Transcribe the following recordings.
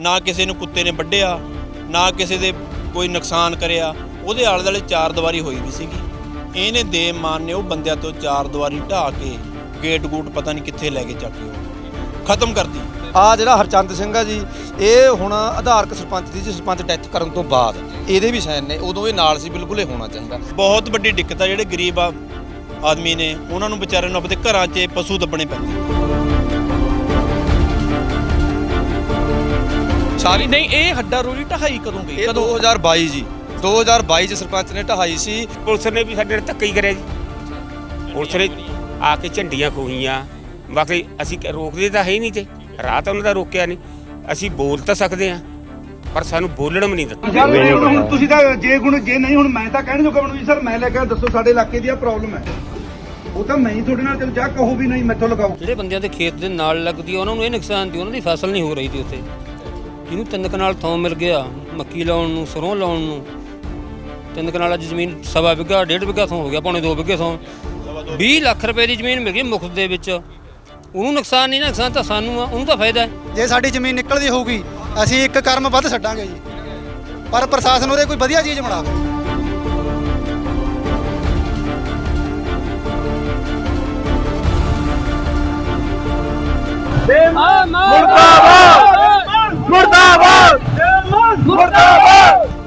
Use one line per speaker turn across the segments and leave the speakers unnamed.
ਨਾ ਕਿਸੇ ਨੂੰ ਕੁੱਤੇ ਨੇ ਵੱਢਿਆ ਨਾ ਕਿਸੇ ਦੇ ਕੋਈ ਨੁਕਸਾਨ ਕਰਿਆ। ਉਹਦੇ ਆਲੇ ਦੁਆਲੇ ਚਾਰ ਦੀਵਾਰੀ ਹੋਈ ਵੀ ਸੀਗੀ। ਇਹਨੇ ਦੇਵ ਮਾਨ ਨੇ ਉਹ ਬੰਦਿਆਂ ਤੋਂ ਚਾਰ ਦੀਵਾਰੀ ਢਾਹ ਕੇ ਗੇਟ ਗੂਟ ਪਤਾ ਨਹੀਂ ਕਿੱਥੇ ਲੈ ਕੇ ਚੱਕ ਉਹ ਖਤਮ ਕਰਤੀ
ਆ ਜਿਹੜਾ ਹਰਚੰਦ ਸਿੰਘ ਆ ਜੀ ਇਹ ਹੁਣ ਆਧਾਰਕ ਸਰਪੰਚ ਦੀ ਜੀ ਸਰਪੰਚ ਡੈਥ ਕਰਨ ਤੋਂ ਬਾਅਦ ਇਹਦੇ ਵੀ ਸਾਈਨ ਨੇ ਉਦੋਂ ਇਹ ਨਾਲ ਸੀ ਬਿਲਕੁਲ ਇਹ ਹੋਣਾ ਚਾਹੀਦਾ।
ਬਹੁਤ ਵੱਡੀ ਦਿੱਕਤ ਆ ਜਿਹੜੇ ਗਰੀਬ ਆ ਆਦਮੀ ਨੇ ਉਹਨਾਂ ਨੂੰ ਵਿਚਾਰਿਆਂ ਨੂੰ ਆਪਣੇ ਘਰਾਂ 'ਚ ਪਸ਼ੂ ਦੱਬਣੇ ਪੈਂਦੇ।
ਸਾਰੀ ਨਹੀਂ ਇਹ ਹੱਡਾ ਰੋੜੀ ਢਹਾਈ ਕਦੋਂ ਗਈ?
ਇਹ
ਕਦੋਂ?
2022 ਜੀ। 2022 ਚ ਸਰਪੰਚ ਨੇ ਢਹਾਈ ਸੀ।
ਪੁਲਿਸ ਨੇ ਵੀ ਸਾਡੇ ਨਾਲ ਧੱਕਾ ਹੀ ਕਰਿਆ ਜੀ। ਪੁਲਿਸ ਨੇ ਆ ਕੇ ਝੰਡੀਆਂ ਖੋਹੀਆਂ। ਬਾਕੀ ਅਸੀਂ ਕ- ਰੋਕਦੇ ਤਾਂ ਹੈ ਹੀ ਨਹੀਂ ਤੇ। ਰਾਤ ਉਹਨਾਂ ਦਾ ਰੋਕਿਆ ਨਹੀਂ। ਅਸੀਂ ਬੋਲ ਤਾਂ ਸਕਦੇ ਹਾਂ ਪਰ ਸਾਨੂੰ ਬੋਲਣ ਵੀ ਨਹੀਂ ਦਿੱਤਾ।
ਯਾਰ ਹੁਣ ਹੁਣ ਤੁਸੀਂ ਤਾਂ ਜੇ ਗੁਣ ਜੇ ਨਹੀਂ ਹੁਣ ਮੈਂ ਤਾਂ ਕਹਿਣ ਜੋਗਾ ਬਣੂ ਜੀ ਸਰ ਮੈਂ ਲੈ ਕੇ ਦੱਸੋ ਸਾਡੇ ਇਲਾਕੇ ਦੀ ਆ ਪ੍ਰੋਬਲਮ ਹੈ। ਉਹ ਤਾਂ ਮੈਂ ਹੀ ਤੁਹਾਡੇ ਨਾਲ ਚਲ ਜਾ ਕਹੋ ਵੀ ਨਹੀਂ ਮੈਥੋਂ ਲਗਾਓ।
ਜਿਹੜੇ ਬੰਦਿਆਂ ਦੇ ਖੇਤ ਦੇ ਨਾਲ ਲੱਗਦੀ ਆ, ਉਹਨਾਂ ਨੂੰ ਇਹ ਨੁਕਸਾਨ ਦੀ ਉਹਨਾਂ ਦੀ ਫਸਲ ਨਹੀਂ ਹੋ ਰਹੀ ਦੀ ਉੱਥੇ। ਜਿਹਨੂੰ ਤਿੰਨ ਕਨਾਲ ਥਾਂ ਮਿਲ ਗਿਆ ਮੱਕੀ ਲਾਉਣ ਨੂੰ ਸਰੋਂ ਲਾਉਣ ਨੂੰ ਤਿੰਨ ਕਨਾਲ ਅੱਜ ਜ਼ਮੀਨ ਸਵਾ ਵਿਗਾ ਡੇਢ ਵਿਗਾ ਥਾਂ ਹੋ ਗਿਆ ਪੌਣੇ 2 ਵਿਗੇ ਥਾਂ। 20 ਲੱਖ ਰੁਪਏ ਦੀ ਜ਼ਮੀਨ ਮਿਲ ਗਈ ਮੁਫਤ ਦੇ ਵਿੱਚ। ਉਹਨੂੰ ਨੁਕਸਾਨ ਨਹੀਂ ਨਾ ਨੁਕਸਾਨ ਤਾਂ ਸਾਨੂੰ ਆ ਉਹਨੂੰ ਤਾਂ ਫਾਇਦਾ ਹੈ।
ਜੇ ਸਾਡੀ ਜ਼ਮੀਨ ਨਿਕਲਦੀ ਹੋਊਗੀ ਅਸੀਂ ਇੱਕ ਕਰਮ ਵੱਧ ਛੱਡਾਂਗੇ ਜੀ। ਪਰ ਪ੍ਰਸ਼ਾਸਨ ਉਹਦੇ ਕੋਈ ਵਧੀਆ ਚੀਜ਼ ਬਣਾਵੇ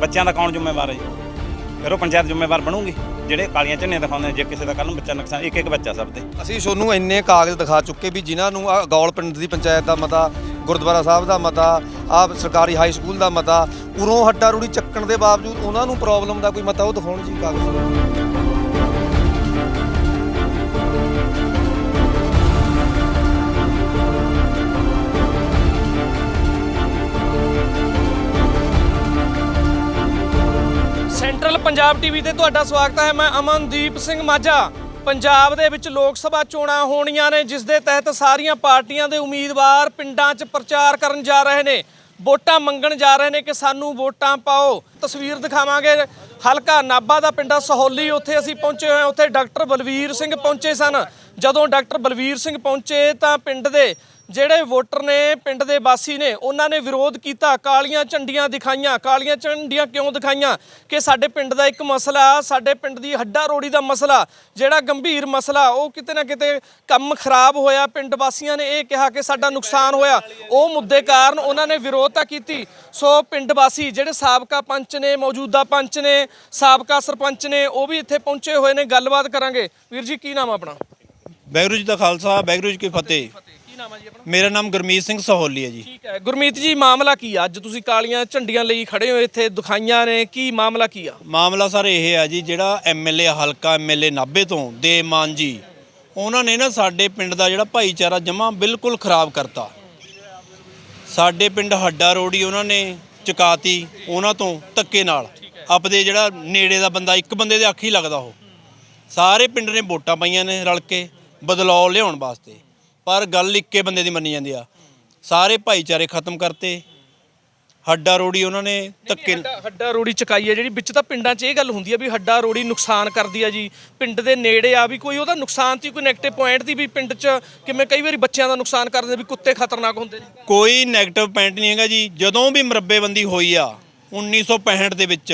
ਬੱਚਿਆਂ ਦਾ ਕੌਣ ਜ਼ਿੰਮੇਵਾਰ ਹੈ ਜੀ? ਫਿਰ ਉਹ ਪੰਚਾਇਤ ਜ਼ਿੰਮੇਵਾਰ ਬਣੂਗੀ, ਜਿਹੜੇ ਕਾਲੀਆਂ ਝੰਡੀਆਂ ਦਿਖਾਉਂਦੇ ਨੇ, ਜੇ ਕਿਸੇ ਦਾ ਕੱਲ ਨੂੰ ਬੱਚਾ ਨੁਕਸਾਨ ਇੱਕ ਇੱਕ ਬੱਚਾ ਸਭ ਦੇ
ਅਸੀਂ ਤੁਹਾਨੂੰ ਇੰਨੇ ਕਾਗਜ਼ ਦਿਖਾ ਚੁੱਕੇ ਵੀ ਜਿਨ੍ਹਾਂ ਨੂੰ ਆਹ ਗੌਲ ਪਿੰਡ ਦੀ ਪੰਚਾਇਤ ਦਾ ਮਤਾ, ਗੁਰਦੁਆਰਾ ਸਾਹਿਬ ਦਾ ਮਤਾ, ਆ ਸਰਕਾਰੀ ਹਾਈ ਸਕੂਲ ਦਾ ਮਤਾ, ਉਰੋਂ ਹੱਡਾ ਰੂੜੀ ਚੱਕਣ ਦੇ ਬਾਵਜੂਦ ਉਹਨਾਂ ਨੂੰ ਪ੍ਰੋਬਲਮ ਦਾ ਕੋਈ ਮਤਾ ਉਹ ਦਿਖਾਉਣ ਜੀ ਕਾਗਜ਼।
ਸੈਂਟਰਲ ਪੰਜਾਬ ਟੀਵੀ ਤੇ ਤੁਹਾਡਾ ਸਵਾਗਤ ਹੈ। ਮੈਂ ਅਮਨਦੀਪ ਸਿੰਘ ਮਾਝਾ। ਪੰਜਾਬ ਦੇ ਵਿੱਚ ਲੋਕ ਸਭਾ ਚੋਣਾਂ ਹੋਣੀਆਂ ਨੇ, ਜਿਸ ਦੇ ਤਹਿਤ ਸਾਰੀਆਂ ਪਾਰਟੀਆਂ ਦੇ ਉਮੀਦਵਾਰ ਪਿੰਡਾਂ 'ਚ ਪ੍ਰਚਾਰ ਕਰਨ ਜਾ ਰਹੇ ਨੇ। ਵੋਟਾਂ ਮੰਗਣ ਜਾ ਰਹੇ ਨੇ ਕਿ ਸਾਨੂੰ ਵੋਟਾਂ ਪਾਓ। ਤਸਵੀਰ ਦਿਖਾਵਾਂਗੇ। ਹਲਕਾ ਨਾਬਾ ਦਾ ਪਿੰਡਾ ਸਹੌਲੀ। ਉੱਥੇ ਅਸੀਂ ਪਹੁੰਚੇ ਹੋਏ ਉੱਥੇ ਡਾਕਟਰ ਬਲਵੀਰ ਸਿੰਘ ਪਹੁੰਚੇ ਸਨ। ਜਦੋਂ ਡਾਕਟਰ ਬਲਵੀਰ ਸਿੰਘ ਪਹੁੰਚੇ ਤਾਂ ਪਿੰਡ ਦੇ ਜਿਹੜੇ ਵੋਟਰ ਨੇ ਪਿੰਡ ਦੇ ਵਾਸੀ ਨੇ, ਉਹਨਾਂ ਨੇ ਵਿਰੋਧ ਕੀਤਾ। ਕਾਲੀਆਂ ਝੰਡੀਆਂ ਦਿਖਾਈਆਂ। ਕਾਲੀਆਂ ਝੰਡੀਆਂ ਕਿਉਂ ਦਿਖਾਈਆਂ? ਕਿ ਸਾਡੇ ਪਿੰਡ ਦਾ ਇੱਕ ਮਸਲਾ, ਸਾਡੇ ਪਿੰਡ ਦੀ ਹੱਡਾ ਰੋੜੀ ਦਾ ਮਸਲਾ, ਜਿਹੜਾ ਗੰਭੀਰ ਮਸਲਾ, ਉਹ ਕਿਤੇ ਨਾ ਕਿਤੇ ਕੰਮ ਖਰਾਬ ਹੋਇਆ। ਪਿੰਡ ਵਾਸੀਆਂ ਨੇ ਇਹ ਕਿਹਾ ਕਿ ਸਾਡਾ ਨੁਕਸਾਨ ਹੋਇਆ। ਉਹ ਮੁੱਦੇ ਕਾਰਨ ਉਹਨਾਂ ਨੇ ਵਿਰੋਧਤਾ ਕੀਤੀ। ਸੋ ਪਿੰਡ ਵਾਸੀ ਜਿਹੜੇ ਸਾਬਕਾ ਪੰਚ ਨੇ, ਮੌਜੂਦਾ ਪੰਚ ਨੇ, ਸਾਬਕਾ ਸਰਪੰਚ ਨੇ, ਉਹ ਵੀ ਇੱਥੇ ਪਹੁੰਚੇ ਹੋਏ ਨੇ। ਗੱਲਬਾਤ ਕਰਾਂਗੇ। ਵੀਰ ਜੀ, ਕੀ ਨਾਮ ਆ ਆਪਣਾ?
ਵਾਹਿਗੁਰੂ ਜੀ ਦਾ ਖਾਲਸਾ, ਵਾਹਿਗੁਰੂ ਜੀ ਕੀ ਫਤਿਹ।
ਕੀ ਨਾਮ ਆ ਜੀ ਆਪਣਾ?
ਮੇਰਾ ਨਾਮ ਗੁਰਮੀਤ ਸਿੰਘ ਸਹੌਲੀ ਹੈ ਜੀ।
ਠੀਕ ਹੈ। ਗੁਰਮੀਤ ਜੀ ਮਾਮਲਾ ਕੀ ਆ? ਅੱਜ ਤੁਸੀਂ ਕਾਲੀਆਂ ਝੰਡੀਆਂ ਲਈ ਖੜੇ ਹੋ ਇੱਥੇ ਦਿਖਾਈਆਂ ਨੇ। ਕੀ ਮਾਮਲਾ ਕੀ ਆ?
ਮਾਮਲਾ ਸਰ ਇਹ ਹੈ ਜੀ ਜਿਹੜਾ ਐਮਐਲਏ ਹਲਕਾ ਐਮਐਲਏ ਨਾਭੇ ਤੋਂ ਦੇਮਾਨ ਜੀ ਉਹਨਾਂ ਨੇ ਨਾ ਸਾਡੇ ਪਿੰਡ ਦਾ ਜਿਹੜਾ ਭਾਈਚਾਰਾ ਜਮਾ ਬਿਲਕੁਲ ਖਰਾਬ ਕਰਤਾ। ਸਾਡੇ ਪਿੰਡ ਹੱਡਾ ਰੋੜੀ ਉਹਨਾਂ ਨੇ ਚੁਕਾਤੀ ਉਹਨਾਂ ਤੋਂ ਧੱਕੇ ਨਾਲ। ਆਪਦੇ ਜਿਹੜਾ ਨੇੜੇ ਦਾ ਬੰਦਾ ਇੱਕ ਬੰਦੇ ਦੇ ਅੱਖ ਹੀ ਲੱਗਦਾ ਉਹ। ਸਾਰੇ ਪਿੰਡ ਨੇ ਵੋਟਾਂ ਪਾਈਆਂ ਨੇ ਰਲ ਕੇ ਬਦਲਾਅ ਲਿਆਉਣ ਵਾਸਤੇ। ਪਰ ਗੱਲ ਇੱਕੇ ਬੰਦੇ ਦੀ ਮੰਨੀ ਜਾਂਦੀ ਆ। ਸਾਰੇ ਭਾਈਚਾਰੇ ਖਤਮ ਕਰਤੇ। ਹੱਡਾ ਰੋੜੀ ਉਹਨਾਂ ਨੇ ਧੱਕੇ
ਹੱਡਾ ਹੱਡਾ ਰੋੜੀ ਚਕਾਈ ਹੈ ਜਿਹੜੀ ਵਿੱਚ ਤਾਂ ਪਿੰਡਾਂ 'ਚ ਇਹ ਗੱਲ ਹੁੰਦੀ ਆ ਵੀ ਹੱਡਾ ਰੋੜੀ ਨੁਕਸਾਨ ਕਰਦੀ ਆ ਜੀ। ਪਿੰਡ ਦੇ ਨੇੜੇ ਆ ਵੀ ਕੋਈ ਉਹਦਾ ਨੁਕਸਾਨ ਤੀ ਕੋਈ ਨੈਗੇਟਿਵ ਪੁਆਇੰਟ ਦੀ ਵੀ ਪਿੰਡ 'ਚ ਕਿਵੇਂ ਕਈ ਵਾਰੀ ਬੱਚਿਆਂ ਦਾ ਨੁਕਸਾਨ ਕਰਦੇ ਵੀ ਕੁੱਤੇ ਖਤਰਨਾਕ ਹੁੰਦੇ ਨੇ।
ਕੋਈ 네ਗੇਟਿਵ ਪੁਆਇੰਟ ਨਹੀਂ ਹੈਗਾ ਜੀ। ਜਦੋਂ ਵੀ ਮਰੱਬੇਬੰਦੀ ਹੋਈ ਆ 1965 ਦੇ ਵਿੱਚ